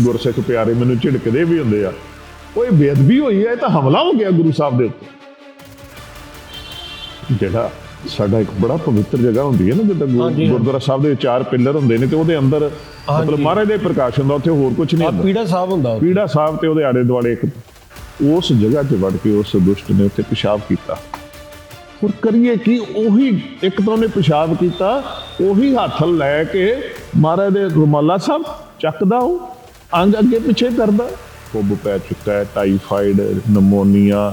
ਗੁਰਸਿੱਖ ਪਿਆਰੇ ਮੈਨੂੰ ਝਿੜਕਦੇ ਵੀ ਹੁੰਦੇ ਆ। ਉਹ ਇਹ ਬੇਅਦਬੀ ਹੋਈ ਹੈ ਇਹ ਤਾਂ ਹਮਲਾ ਹੋ ਗਿਆ ਗੁਰੂ ਸਾਹਿਬ ਦੇ ਉੱਤੇ। ਜਿਹੜਾ ਸਾਡਾ ਇੱਕ ਬੜਾ ਪਵਿੱਤਰ ਜਗ੍ਹਾ ਹੁੰਦੀ ਹੈ ਨਾ ਜਿੱਦਾਂ। ਗੁਰਦੁਆਰਾ ਸਾਹਿਬ ਦੇ ਚਾਰ ਪਿੱਲਰ ਹੁੰਦੇ ਨੇ ਤੇ ਉਹਦੇ ਅੰਦਰ ਮਤਲਬ ਮਹਾਰਾਜ ਦੇ ਪ੍ਰਕਾਸ਼ ਹੁੰਦਾ ਉੱਥੇ ਹੋਰ ਕੁਝ ਨਹੀਂ ਹੁੰਦਾ। ਪੀੜਾ ਸਾਹਿਬ ਹੁੰਦਾ। ਪੀੜਾ ਸਾਹਿਬ ਤੇ ਉਹਦੇ ਆਲੇ ਦੁਆਲੇ ਇੱਕ ਉਸ ਜਗ੍ਹਾ 'ਚ ਵੜ ਕੇ ਉਸ ਦੁਸ਼ਟ ਨੇ ਉੱਥੇ ਪਿਸ਼ਾਬ ਕੀਤਾ। ਹੋਰ ਕਰੀਏ ਕੀ ਉਹੀ ਇੱਕ ਤਾਂ ਉਹਨੇ ਪਿਸ਼ਾਬ ਕੀਤਾ ਉਹੀ ਹੱਥ ਲੈ ਕੇ ਮਹਾਰਾਜ ਦੇ ਰੁਮਾਲਾ ਸਾਹਿਬ ਚੱਕਦਾ ਉਹ। ਅੰਗ ਅੱਗੇ ਪਿੱਛੇ ਕਰਦਾ ਕੁੱਬ ਪੈ ਚੁੱਕਾ ਹੈ ਟਾਈਫਾਈਡ ਨਮੋਨੀਆ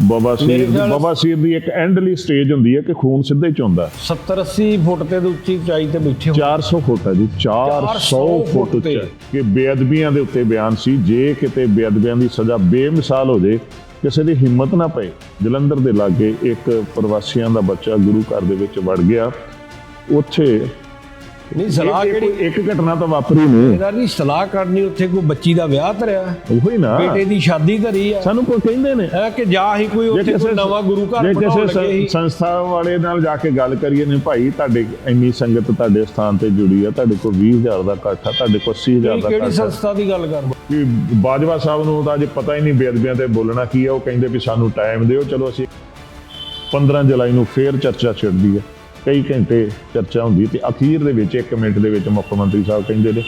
ਬਵਾਸੀਰ ਮੇਰੇ ਖਿਆਲ- ਬਵਾਸੀਰ ਦੀ ਇੱਕ ਐਂਡਲੀ ਸਟੇਜ ਹੁੰਦੀ ਹੈ ਕਿ ਖੂਨ ਸਿੱਧਾ ਹੀ ਚੋਂਦਾ। 70 80 ਫੁੱਟ ਤੇ ਦੇ ਉੱਚੀ ਉਚਾਈ ਤੇ ਬੈਠੇ ਹੋ 400 ਫੁੱਟ ਹੈ ਜੀ 400 400 ਫੁੱਟ ਤੇ। ਉੱਚਾ। ਕਿ ਬੇਅਦਬੀਆਂ ਦੇ ਉੱਤੇ ਬਿਆਨ ਸੀ ਜੇ ਕਿਤੇ ਬੇਅਦਬੀਆਂ ਦੀ ਸਜ਼ਾ ਬੇਮਿਸਾਲ ਹੋ ਜੇ ਕਿਸੇ ਦੀ ਹਿੰਮਤ ਨਾ ਪਏ ਜਲੰਧਰ ਦੇ ਲਾਗੇ ਇੱਕ ਪ੍ਰਵਾਸੀਆਂ ਦਾ ਬੱਚਾ ਗੁਰੂ ਘਰ ਦੇ ਵਿੱਚ ਵੜ ਗਿਆ। ਉੱਥੇ ਨਹੀਂ ਸਲਾਹ ਇਹ- ਇਹ ਕਿਹੜੀ? ਇੱਕ ਘਟਨਾ ਤਾਂ ਵਾਪਰੀ ਨਹੀਂ ਇਹਦਾ ਨਹੀਂ ਸਲਾਹ ਕਰਨੀ ਉੱਥੇ ਕੋਈ ਬੱਚੀ ਦਾ ਵਿਆਹ ਧਰਿਆ। ਉਹੀ ਨਾ। ਬੇਟੇ ਦੀ ਸ਼ਾਦੀ ਧਰੀ ਆ। ਸਾਨੂੰ ਕੋਈ ਕਹਿੰਦੇ ਨੇ। ਹੈ ਕਿ ਜਾ ਹੀ ਕੋਈ ਉੱਥੇ ਕੋਈ ਨਵਾਂ ਗੁਰੂ ਘਰ ਜੇ ਬਣਾਉਣ ਕਿਸੇ ਲੱਗੇ ਸੀ। ਸੰ- ਸੰਸਥਾ ਵਾਲੇ ਨਾਲ ਜਾ ਕੇ ਗੱਲ ਕਰੀਏ ਨੇ ਭਾਈ ਤੁਹਾਡੇ ਇੰਨੀ ਸੰਗਤ ਤੁਹਾਡੇ ਸਥਾਨ ਤੇ ਜੁੜੀ ਆ ਤੁਹਾਡੇ ਕੋਲ 20000 ਦਾ ਇਕੱਠ ਆ ਤੁਹਾਡੇ ਕੋਲ 80000 ਇਹ ਦਾ ਕਿਹੜੀ ਇਕੱਠ ਆ। ਸੰਸਥਾ ਦੀ ਗੱਲ ਕਰਦੇ ਕਿ ਬਾਜਵਾ ਸਾਹਿਬ ਨੂੰ ਤਾਂ ਅਜੇ ਪਤਾ ਹੀ ਨਹੀਂ ਬੇਅਦਬੀਆਂ ਤੇ ਬੋਲਣਾ ਕੀ ਹੈ ਉਹ ਕਹਿੰਦੇ ਵੀ ਸਾਨੂੰ ਟਾਈਮ ਦਿਓ ਚਲੋ ਅਸੀਂ 15 ਜੁਲਾਈ ਨੂੰ ਫੇਰ ਚਰਚਾ ਛਿੜਦੀ ਹੈ ਕਈ ਘੰਟੇ ਚਰਚਾ ਹੁੰਦੀ ਤੇ ਅਖੀਰ ਦੇ ਵਿੱਚ 1 ਮਿੰਟ ਦੇ ਵਿੱਚ ਮੁੱਖ ਮੰਤਰੀ ਸਾਹਿਬ ਕਹਿੰਦੇ ਨੇ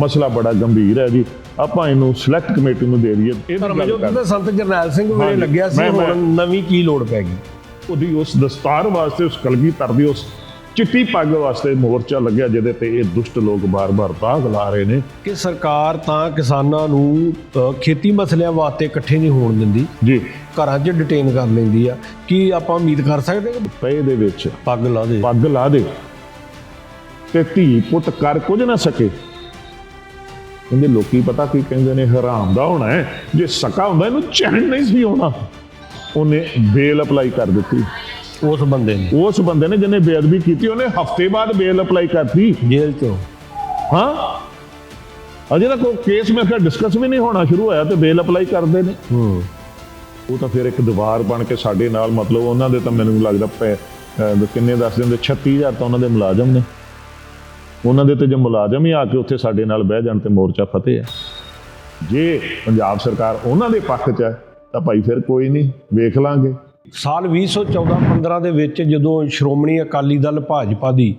ਮਸਲਾ ਬੜਾ ਗੰਭੀਰ ਹੈ ਜੀ ਆਪਾਂ ਇਹਨੂੰ ਸਿਲੈਕਟ ਕਮੇਟੀ ਨੂੰ ਦੇ ਦਈਏ। ਕਰ ਤੇ ਸੰਤ ਜਰਨੈਲ ਸਿੰਘ ਵੇਲੇ ਲੱਗਿਆ ਸੀ ਹੁਣ ਨਵੀਂ ਕੀ ਲੋੜ ਪੈ ਗਈ? ਉਹਦੀ ਉਸ ਦਸਤਾਰ ਵਾਸਤੇ ਉਸ ਕਲਗੀਧਰ ਦੀ ਉਸ ਚਿੱਟੀ ਪੱਗ ਵਾਸਤੇ ਮੋਰਚਾ ਲੱਗਿਆ ਜਿਹਦੇ ਤੇ ਇਹ ਦੁਸ਼ਟ ਲੋਕ ਬਾਰ-ਬਾਰ ਦਾਗ ਲਾ ਰਹੇ ਨੇ। ਕਿ ਸਰਕਾਰ ਤਾਂ ਕਿਸਾਨਾਂ ਨੂੰ ਖੇਤੀ ਮਸਲਿਆਂ ਵਾਸਤੇ ਇਕੱਠੇ ਨਹੀਂ ਹੋਣ ਦਿੰਦੀ। ਜੀ। ਘਰਾਂ 'ਚ ਡਿਟੇਨ ਕਰ ਲੈਂਦੀ ਆ। ਕੀ ਆਪਾਂ ਉਮੀਦ ਕਰ ਸਕਦੇ ਕਿ ਪਏ ਦੇ ਵਿੱਚ ਪੱਗ ਲਾ ਦੇ। ਪੱਗ ਲਾ ਦੇ। ਤੇ ਧੀ ਪੁੱਤ ਕਰ ਕੁਝ ਨਾ ਸਕੇ। ਕਹਿੰਦੇ ਲੋਕੀ ਪਤਾ ਕੀ ਕਹਿੰਦੇ ਨੇ ਹਰਾਮ ਦਾ ਹੋਣਾ ਹੈ। ਜੇ ਸਕਾ ਹੁੰਦਾ ਇਹਨੂੰ ਚੈਨ ਨਹੀਂ ਸੀ ਹੋਣਾ ਉਹਨੇ ਬੇਲ ਅਪਲਾਈ ਕਰ ਦਿੱਤੀ। ਉਸ ਬੰਦੇ ਨੇ। ਉਸ ਬੰਦੇ ਨੇ ਜਿਹਨੇ ਬੇਅਦਬੀ ਕੀਤੀ ਉਹਨੇ ਹਫ਼ਤੇ ਬਾਅਦ ਬੇਲ ਅਪਲਾਈ ਕਰਤੀ। ਜੇਲ੍ਹ 'ਚੋਂ। ਹਾਂ? ਅਜੇ ਤੱਕ ਉਹ ਕੇਸ ਮੇਰੇ ਖਿਆਲ ਡਿਸਕਸ ਵੀ ਨਹੀਂ ਹੋਣਾ ਸ਼ੁਰੂ ਹੋਇਆ ਤੇ ਬੇਲ ਅਪਲਾਈ ਕਰਦੇ ਨੇ। ਹੂੰ। ਉਹ ਤਾਂ ਫਿਰ ਇੱਕ ਦੀਵਾਰ ਬਣ ਕੇ ਸਾਡੇ ਨਾਲ, ਮਤਲਬ ਉਹਨਾਂ ਦੇ ਤਾਂ ਮੈਨੂੰ ਲੱਗਦਾ ਪੈ- ਅਹ ਕਿੰਨੇ ਦੱਸ ਦਿੰਦੇ 36000 ਤਾਂ ਉਹਨਾਂ ਦੇ ਮੁਲਾਜ਼ਮ ਨੇ। ਉਹਨਾਂ ਦੇ ਤੇ ਜੇ ਮੁਲਾਜ਼ਮ ਹੀ ਆ ਕੇ ਉੱਥੇ ਸਾਡੇ ਨਾਲ ਬਹਿ ਜਾਣ ਤੇ ਮੋਰਚਾ ਫਤਿਹ ਹੈ। ਜੇ ਪੰਜਾਬ ਸਰਕਾਰ ਉਹਨਾਂ ਦੇ ਪੱਖ 'ਚ ਹੈ, ਤਾਂ ਭਾਈ ਫਿਰ ਕੋਈ ਨਹੀਂ, ਵੇਖ ਲਾਂਗੇ। ਸਾਲ 2014-15 ਦੇ ਵਿੱਚ ਜਦੋਂ ਸ਼੍ਰੋਮਣੀ ਅਕਾਲੀ ਦਲ ਭਾਜਪਾ ਦੀ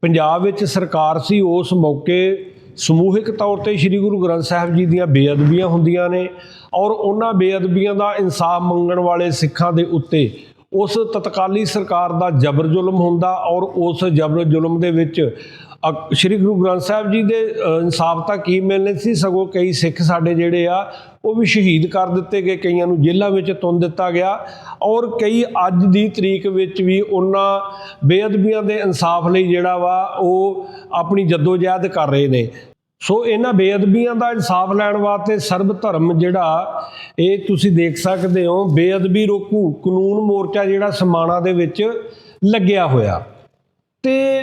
ਪੰਜਾਬ ਵਿੱਚ ਸਰਕਾਰ ਸੀ, ਉਸ ਮੌਕੇ ਸਮੂਹਿਕ ਤੌਰ ਤੇ ਸ੍ਰੀ ਗੁਰੂ ਗ੍ਰੰਥ ਸਾਹਿਬ ਜੀ ਦੀਆਂ ਬੇਅਦਬੀਆਂ ਹੁੰਦੀਆਂ ਨੇ ਔਰ ਉਹਨਾਂ ਬੇਅਦਬੀਆਂ ਦਾ ਇਨਸਾਫ ਮੰਗਣ ਵਾਲੇ ਸਿੱਖਾਂ ਦੇ ਉੱਤੇ ਉਸ ਤਤਕਾਲੀ ਸਰਕਾਰ ਦਾ ਜਬਰ ਜ਼ੁਲਮ ਹੁੰਦਾ ਔਰ ਉਸ ਜਬਰ ਜ਼ੁਲਮ ਦੇ ਵਿੱਚ ਸ੍ਰੀ ਗੁਰੂ ਗ੍ਰੰਥ ਸਾਹਿਬ ਜੀ ਦੇ ਇਨਸਾਫ ਤਾਂ ਕੀ ਮਿਲਨੇ ਸੀ? ਸਗੋਂ ਕਈ ਸਿੱਖ ਸਾਡੇ ਜਿਹੜੇ ਆ, ਉਹ ਵੀ ਸ਼ਹੀਦ ਕਰ ਦਿੱਤੇ ਗਏ, ਕਈਆਂ ਨੂੰ ਜੇਲ੍ਹਾਂ ਵਿੱਚ ਤੁੰਨ ਦਿੱਤਾ ਗਿਆ। ਔਰ ਕਈ ਅੱਜ ਦੀ ਤਰੀਕ ਵਿੱਚ ਵੀ ਉਹਨਾਂ ਬੇਅਦਬੀਆਂ ਦੇ ਇਨਸਾਫ ਲਈ ਜਿਹੜਾ ਵਾ, ਉਹ ਆਪਣੀ ਜਦੋਜਹਿਦ ਕਰ ਰਹੇ ਨੇ। ਸੋ ਇਹਨਾਂ ਬੇਅਦਬੀਆਂ ਦਾ ਇਨਸਾਫ ਲੈਣ ਵਾਸਤੇ ਸਰਬ ਧਰਮ ਜਿਹੜਾ, ਇਹ ਤੁਸੀਂ ਦੇਖ ਸਕਦੇ ਹੋ, ਬੇਅਦਬੀ ਰੋਕੂ ਕਾਨੂੰਨ ਮੋਰਚਾ ਜਿਹੜਾ ਸਮਾਣਾ ਦੇ ਵਿੱਚ ਲੱਗਿਆ ਹੋਇਆ। ਤੇ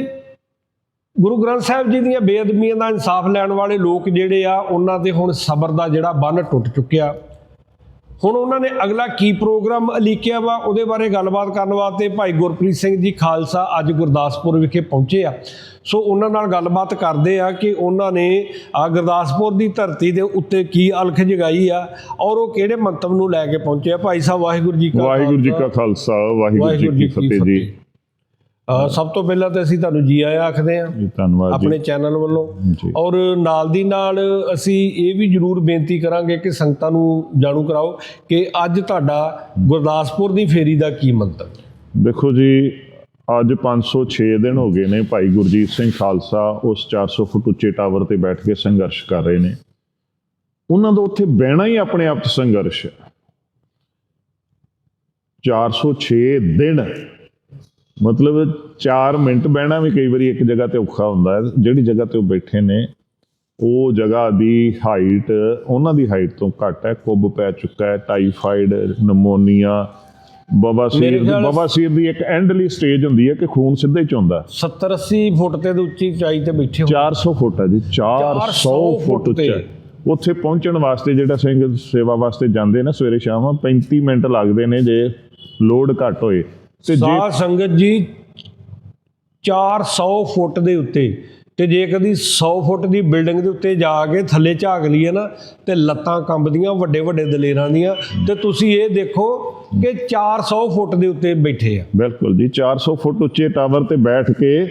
ਗੁਰੂ ਗ੍ਰੰਥ ਸਾਹਿਬ ਜੀ ਦੀਆਂ ਬੇਅਦਬੀਆਂ ਦਾ ਇਨਸਾਫ ਲੈਣ ਵਾਲੇ ਲੋਕ ਜਿਹੜੇ ਆ ਉਹਨਾਂ ਦੇ ਹੁਣ ਸਬਰ ਦਾ ਜਿਹੜਾ ਬੰਨ ਟੁੱਟ ਚੁੱਕਿਆ। ਹੁਣ ਉਹਨਾਂ ਨੇ ਅਗਲਾ ਕੀ ਪ੍ਰੋਗਰਾਮ ਅਲੀਕਿਆ ਵਾ ਉਹਦੇ ਬਾਰੇ ਗੱਲਬਾਤ ਕਰਨ ਵਾਸਤੇ ਭਾਈ ਗੁਰਪ੍ਰੀਤ ਸਿੰਘ ਜੀ ਖਾਲਸਾ ਅੱਜ ਗੁਰਦਾਸਪੁਰ ਵਿਖੇ ਪਹੁੰਚੇ ਆ। ਸੋ ਉਹਨਾਂ ਨਾਲ ਗੱਲਬਾਤ ਕਰਦੇ ਆ ਕਿ ਉਹਨਾਂ ਨੇ ਆ ਗੁਰਦਾਸਪੁਰ ਦੀ ਧਰਤੀ ਦੇ ਉੱਤੇ ਕੀ ਅਲਖ ਜਗਾਈ ਆ ਔਰ ਉਹ ਕਿਹੜੇ ਮੰਤਵ ਨੂੰ ਲੈ ਕੇ ਪਹੁੰਚੇ ਆ? ਭਾਈ ਸਾਹਿਬ ਵਾਹਿਗੁਰੂ ਜੀ ਕਾ ਵਾਹਿਗੁਰੂ ਜੀ ਕਾ ਖਾਲਸਾ। ਵਾਹਿਗੁਰੂ ਜੀ ਕੀ ਫਤਿਹ ਜੀ। ਸਭ ਤੋਂ ਪਹਿਲਾਂ ਤਾਂ ਅਸੀਂ ਤੁਹਾਨੂੰ ਜੀ ਆਇਆਂ ਆਖਦੇ ਆ ਜੀ ਧੰਨਵਾਦ ਆਪਣੇ ਚੈਨਲ ਵੱਲੋਂ। ਔਰ ਨਾਲ ਦੀ ਨਾਲ ਅਸੀਂ ਇਹ ਵੀ ਜਰੂਰ ਬੇਨਤੀ ਕਰਾਂਗੇ ਕਿ ਸੰਗਤਾਂ ਨੂੰ ਜਾਣੂ ਕਰਾਓ ਕਿ ਅੱਜ ਤੁਹਾਡਾ ਗੁਰਦਾਸਪੁਰ ਦੀ ਫੇਰੀ ਦਾ ਕੀ ਮੰਤਵ ਦੇਖੋ ਜੀ ਅੱਜ 506 ਦਿਨ ਹੋ ਗਏ ਨੇ ਭਾਈ ਗੁਰਜੀਤ ਸਿੰਘ ਖਾਲਸਾ ਉਸ 400 ਫੁੱਟ ਉੱਚੇ ਟਾਵਰ ਤੇ ਬੈਠ ਕੇ ਸੰਘਰਸ਼ ਕਰ ਰਹੇ ਨੇ। ਉਹਨਾਂ ਦਾ ਉੱਥੇ ਬਹਿਣਾ ਹੀ ਆਪਣੇ ਆਪ 'ਚ ਸੰਘਰਸ਼ ਹੈ। 406 ਦਿਨ ਮਤਲਬ 4 ਮਿੰਟ ਬਹਿਣਾ ਵੀ ਕਈ ਵਾਰੀ ਇੱਕ ਜਗ੍ਹਾ ਤੇ ਔਖਾ ਹੁੰਦਾ ਹੈ। ਜਿਹੜੀ ਜਗ੍ਹਾ ਤੇ ਉਹ ਬੈਠੇ ਨੇ ਉਹ ਜਗ੍ਹਾ ਦੀ ਹਾਈਟ ਉਹਨਾਂ ਦੀ ਹਾਈਟ ਤੋਂ ਘੱਟ ਹੈ। ਕੁੱਬ ਪੈ ਚੁੱਕਾ ਹੈ ਟਾਈਫਾਈਡ ਨਮੋਨੀਆ ਬਵਾਸੀਰ ਬਵਾਸੀਰ ਦੀ ਇੱਕ ਐਂਡਲੀ ਸਟੇਜ ਹੁੰਦੀ ਹੈ ਕਿ ਖੂਨ ਸਿੱਧਾ ਹੀ ਚੋਂਦਾ 70 80 ਫੁੱਟ ਤੇ ਦੇ ਉੱਚੀ ਉਚਾਈ ਤੇ ਬੈਠੇ ਹੋ 400 ਫੁੱਟ ਹੈ ਜੀ 400 ਫੁੱਟ। ਉੱਚਾ। ਉੱਥੇ ਪਹੁੰਚਣ ਵਾਸਤੇ ਜਿਹੜਾ ਸਿੰਘ ਸੇਵਾ ਵਾਸਤੇ ਜਾਂਦੇ ਨੇ ਸਵੇਰੇ ਸ਼ਾਮ 35 ਮਿੰਟ ਲੱਗਦੇ ਨੇ ਜੇ ਲੋਡ ਘੱਟ ਹੋਏ। ਤੇ ਜੇ ਸਾਧ ਸੰਗਤ ਜੀ 400 ਫੁੱਟ ਦੇ ਉੱਤੇ ਤੇ ਜੇ ਕਦੀ 100 ਫੁੱਟ ਦੀ ਬਿਲਡਿੰਗ ਦੇ ਉੱਤੇ ਜਾ ਕੇ ਥੱਲੇ ਝਾਕ ਲਈਏ ਨਾ ਤੇ ਲੱਤਾਂ ਕੰਬਦੀਆਂ ਵੱਡੇ ਵੱਡੇ ਦਲੇਰਾਂ ਦੀਆਂ ਤੇ ਤੁਸੀਂ ਇਹ ਦੇਖੋ ਕਿ 400 ਫੁੱਟ ਦੇ ਉੱਤੇ ਬੈਠੇ ਆ। ਬਿਲਕੁਲ ਜੀ 400 ਫੁੱਟ ਉੱਚੇ ਟਾਵਰ ਤੇ ਬੈਠ ਕੇ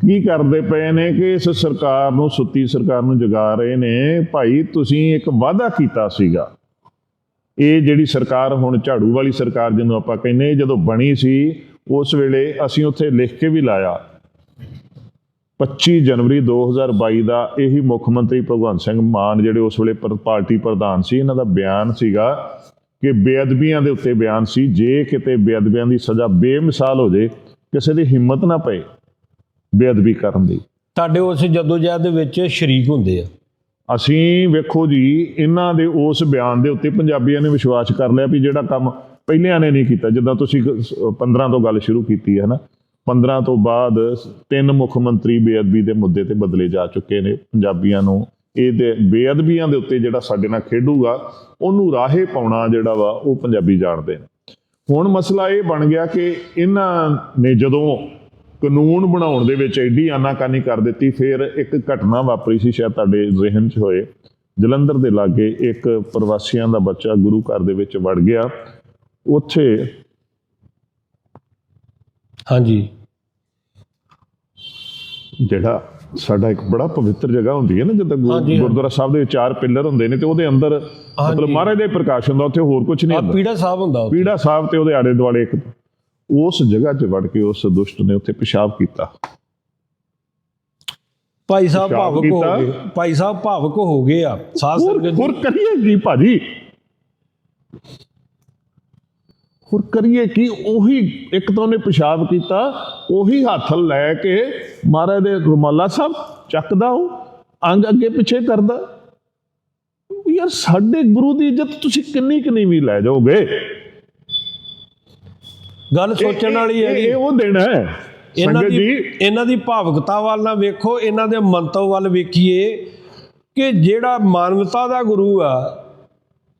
ਕੀ ਕਰਦੇ ਪਏ ਨੇ ਕਿ ਇਸ ਸਰਕਾਰ ਨੂੰ ਸੁੱਤੀ ਸਰਕਾਰ ਨੂੰ ਜਗਾ ਰਹੇ ਨੇ ਭਾਈ ਤੁਸੀਂ ਇੱਕ ਵਾਅਦਾ ਕੀਤਾ ਸੀਗਾ ਇਹ ਜਿਹੜੀ ਸਰਕਾਰ ਹੁਣ ਝਾੜੂ ਵਾਲੀ ਸਰਕਾਰ ਜਿਹਨੂੰ ਆਪਾਂ ਕਹਿੰਦੇ ਜਦੋਂ ਬਣੀ ਸੀ, ਉਸ ਵੇਲੇ ਅਸੀਂ ਉੱਥੇ ਲਿਖ ਕੇ ਵੀ ਲਾਇਆ। 25 ਜਨਵਰੀ 2022 ਦਾ ਇਹੀ ਮੁੱਖ ਮੰਤਰੀ ਭਗਵੰਤ ਸਿੰਘ ਮਾਨ ਜਿਹੜੇ ਉਸ ਵੇਲੇ ਪਰ- ਪਾਰਟੀ ਪ੍ਰਧਾਨ ਸੀ, ਇਹਨਾਂ ਦਾ ਬਿਆਨ ਸੀਗਾ ਕਿ ਬੇਅਦਬੀਆਂ ਦੇ ਉੱਤੇ ਬਿਆਨ ਸੀ, ਜੇ ਕਿਤੇ ਬੇਅਦਬੀਆਂ ਦੀ ਸਜ਼ਾ ਬੇਮਿਸਾਲ ਹੋ ਜੇ, ਕਿਸੇ ਦੀ ਹਿੰਮਤ ਨਾ ਪਏ ਬੇਅਦਬੀ ਕਰਨ ਦੀ। ਤੁਹਾਡੇ ਉਸ ਜਦੋਜਹਿਦ ਦੇ ਵਿੱਚ ਸ਼ਰੀਕ ਹੁੰਦੇ ਆ। ਅਸੀਂ ਵੇਖੋ ਜੀ, ਇਹਨਾਂ ਦੇ ਉਸ ਬਿਆਨ ਦੇ ਉੱਤੇ ਪੰਜਾਬੀਆਂ ਨੇ ਵਿਸ਼ਵਾਸ ਕਰ ਲਿਆ ਵੀ ਜਿਹੜਾ ਕੰਮ ਪਹਿਲਿਆਂ ਨੇ ਨਹੀਂ ਕੀਤਾ, ਜਿੱਦਾਂ ਤੁਸੀਂ 15 ਤੋਂ ਗੱਲ ਸ਼ੁਰੂ ਕੀਤੀ ਹੈ ਨਾ 15 ਤੋਂ ਬਾਅਦ ਤਿੰਨ ਮੁੱਖ ਮੰਤਰੀ ਬੇਅਦਬੀ ਦੇ ਮੁੱਦੇ ਤੇ ਬਦਲੇ ਜਾ ਚੁੱਕੇ ਨੇ ਪੰਜਾਬੀਆਂ ਨੂੰ। ਇਹਦੇ ਬੇਅਦਬੀਆਂ ਦੇ ਉੱਤੇ ਜਿਹੜਾ ਸਾਡੇ ਨਾਲ ਖੇਡੂਗਾ, ਉਹਨੂੰ ਰਾਹੇ ਪਾਉਣਾ ਜਿਹੜਾ ਵਾ, ਉਹ ਪੰਜਾਬੀ ਜਾਣਦੇ ਨੇ। ਹੁਣ ਮਸਲਾ ਇਹ ਬਣ ਗਿਆ ਕਿ ਇਹਨਾਂ ਨੇ ਜਦੋਂ ਕਾਨੂੰਨ ਬਣਾਉਣ ਦੇ ਵਿੱਚ ਐਡੀ ਆਨਾਕਾਨੀ ਕਰ ਦਿੱਤੀ ਫਿਰ ਇੱਕ ਘਟਨਾ ਵਾਪਰੀ ਸੀ ਸ਼ਾਇਦ ਤੁਹਾਡੇ ਜ਼ਿਹਨ 'ਚ ਹੋਏ। ਜਲੰਧਰ ਦੇ ਲਾਗੇ ਇੱਕ ਪ੍ਰਵਾਸੀਆਂ ਦਾ ਬੱਚਾ ਗੁਰੂ ਘਰ ਦੇ ਵਿੱਚ ਵੜ ਗਿਆ। ਉੱਥੇ ਹਾਂਜੀ। ਜਿਹੜਾ ਸਾਡਾ ਇੱਕ ਬੜਾ ਪਵਿੱਤਰ ਜਗ੍ਹਾ ਹੁੰਦੀ ਹੈ ਨਾ ਜਿੱਦਾਂ। ਗੁਰਦੁਆਰਾ ਸਾਹਿਬ ਦੇ ਚਾਰ ਪਿੱਲਰ ਹੁੰਦੇ ਨੇ ਤੇ ਉਹਦੇ ਅੰਦਰ ਮਤਲਬ ਮਹਾਰਾਜ ਦਾ ਹੀ ਪ੍ਰਕਾਸ਼ ਹੁੰਦਾ ਉੱਥੇ ਹੋਰ ਕੁਝ ਨਹੀਂ ਹੁੰਦਾ। ਪੀੜਾ ਸਾਹਿਬ ਹੁੰਦਾ। ਪੀੜਾ ਸਾਹਿਬ ਤੇ ਉਹਦੇ ਆਲੇ ਦੁਆਲੇ ਇੱਕ ਉਸ ਜਗ੍ਹਾ 'ਚ ਵੜ ਕੇ ਉਸ ਦੁਸ਼ਟ ਨੇ ਉੱਥੇ ਪਿਸ਼ਾਬ ਕੀਤਾ। ਭਾਈ ਸਾਹਿਬ ਭਾਵਕ ਹੋ। ਗਏ। ਭਾਈ ਸਾਹਿਬ ਭਾਵਕ ਹੋ ਗਏ ਆ। ਸਾਧ ਸੰਗਤ ਜੀ। ਹੋਰ ਕਰੀਏ ਕੀ ਭਾਜੀ? ਹੋਰ ਕਰੀਏ ਕੀ? ਉਹੀ ਇੱਕ ਤਾਂ ਉਹਨੇ ਪਿਸ਼ਾਬ ਕੀਤਾ ਉਹੀ ਹੱਥ ਲੈ ਕੇ ਮਹਾਰਾਜ ਦੇ ਰੁਮਾਲਾ ਸਾਹਿਬ ਚੱਕਦਾ ਉਹ ਅੰਗ ਅੱਗੇ ਪਿੱਛੇ ਕਰਦਾ। ਯਾਰ ਸਾਡੇ ਗੁਰੂ ਦੀ ਇੱਜ਼ਤ ਤੁਸੀਂ ਕਿੰਨੀ ਕਿੰਨੀ ਵੀ ਲੈ ਜਾਓਗੇ? ਗੱਲ ਸੋਚਣ ਵਾਲੀ ਹੈ ਇਹ- ਉਹ ਦਿਨ ਹੈ। ਇਹਨਾਂ ਦੀ ਇਹਨਾਂ ਦੀ ਭਾਵਕਤਾ ਵੱਲ ਨਾ ਵੇਖੋ ਇਹਨਾਂ ਦੇ ਮੰਤਵ ਵੱਲ ਵੇਖੀਏ ਕਿ ਜਿਹੜਾ ਮਾਨਵਤਾ ਦਾ ਗੁਰੂ ਆ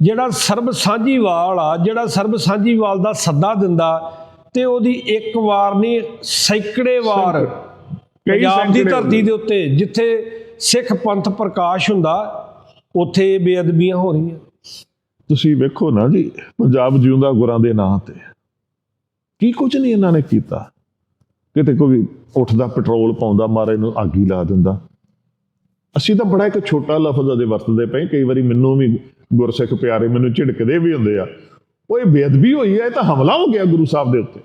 ਜਿਹੜਾ ਸਰਬ ਸਾਂਝੀਵਾਲ ਆ ਜਿਹੜਾ ਸਰਬ ਸਾਂਝੀਵਾਲ ਦਾ ਸੱਦਾ ਦਿੰਦਾ ਤੇ ਉਹਦੀ ਇੱਕ ਵਾਰ ਨਹੀਂ ਸੈਂਕੜੇ ਵਾਰ ਪੰਜਾਬ ਦੀ ਧਰਤੀ ਦੇ ਉੱਤੇ ਜਿੱਥੇ ਸਿੱਖ ਪੰਥ ਪ੍ਰਕਾਸ਼ ਹੁੰਦਾ ਉੱਥੇ ਬੇਅਦਬੀਆਂ ਹੋ ਰਹੀਆਂ। ਤੁਸੀਂ ਵੇਖੋ ਨਾ ਜੀ ਪੰਜਾਬ ਜਿਉਂਦਾ ਗੁਰਾਂ ਦੇ ਨਾਂ ਤੇ। ਕੀ ਕੁਝ ਨਹੀਂ ਇਹਨਾਂ ਨੇ ਕੀਤਾ? ਕਿਤੇ ਕੋਈ ਉੱਠਦਾ, ਪੈਟਰੋਲ ਪਾਉਂਦਾ, ਮਾਰੇ ਨੂੰ ਅੱਗ ਹੀ ਲਾ ਦਿੰਦਾ। ਅਸੀਂ ਤਾਂ ਬੜਾ ਇੱਕ ਛੋਟਾ ਲਫ਼ਜ਼ ਅਜੇ ਵਰਤਦੇ ਪਏ, ਕਈ ਵਾਰੀ ਮੈਨੂੰ ਵੀ ਗੁਰਸਿੱਖ ਪਿਆਰੇ ਮੈਨੂੰ ਝਿੜਕਦੇ ਵੀ ਹੁੰਦੇ ਆ। ਉਹ ਇਹ ਬੇਅਦਬੀ ਹੋਈ ਹੈ ਇਹ ਤਾਂ ਹਮਲਾ ਹੋ ਗਿਆ ਗੁਰੂ ਸਾਹਿਬ ਦੇ ਉੱਤੇ।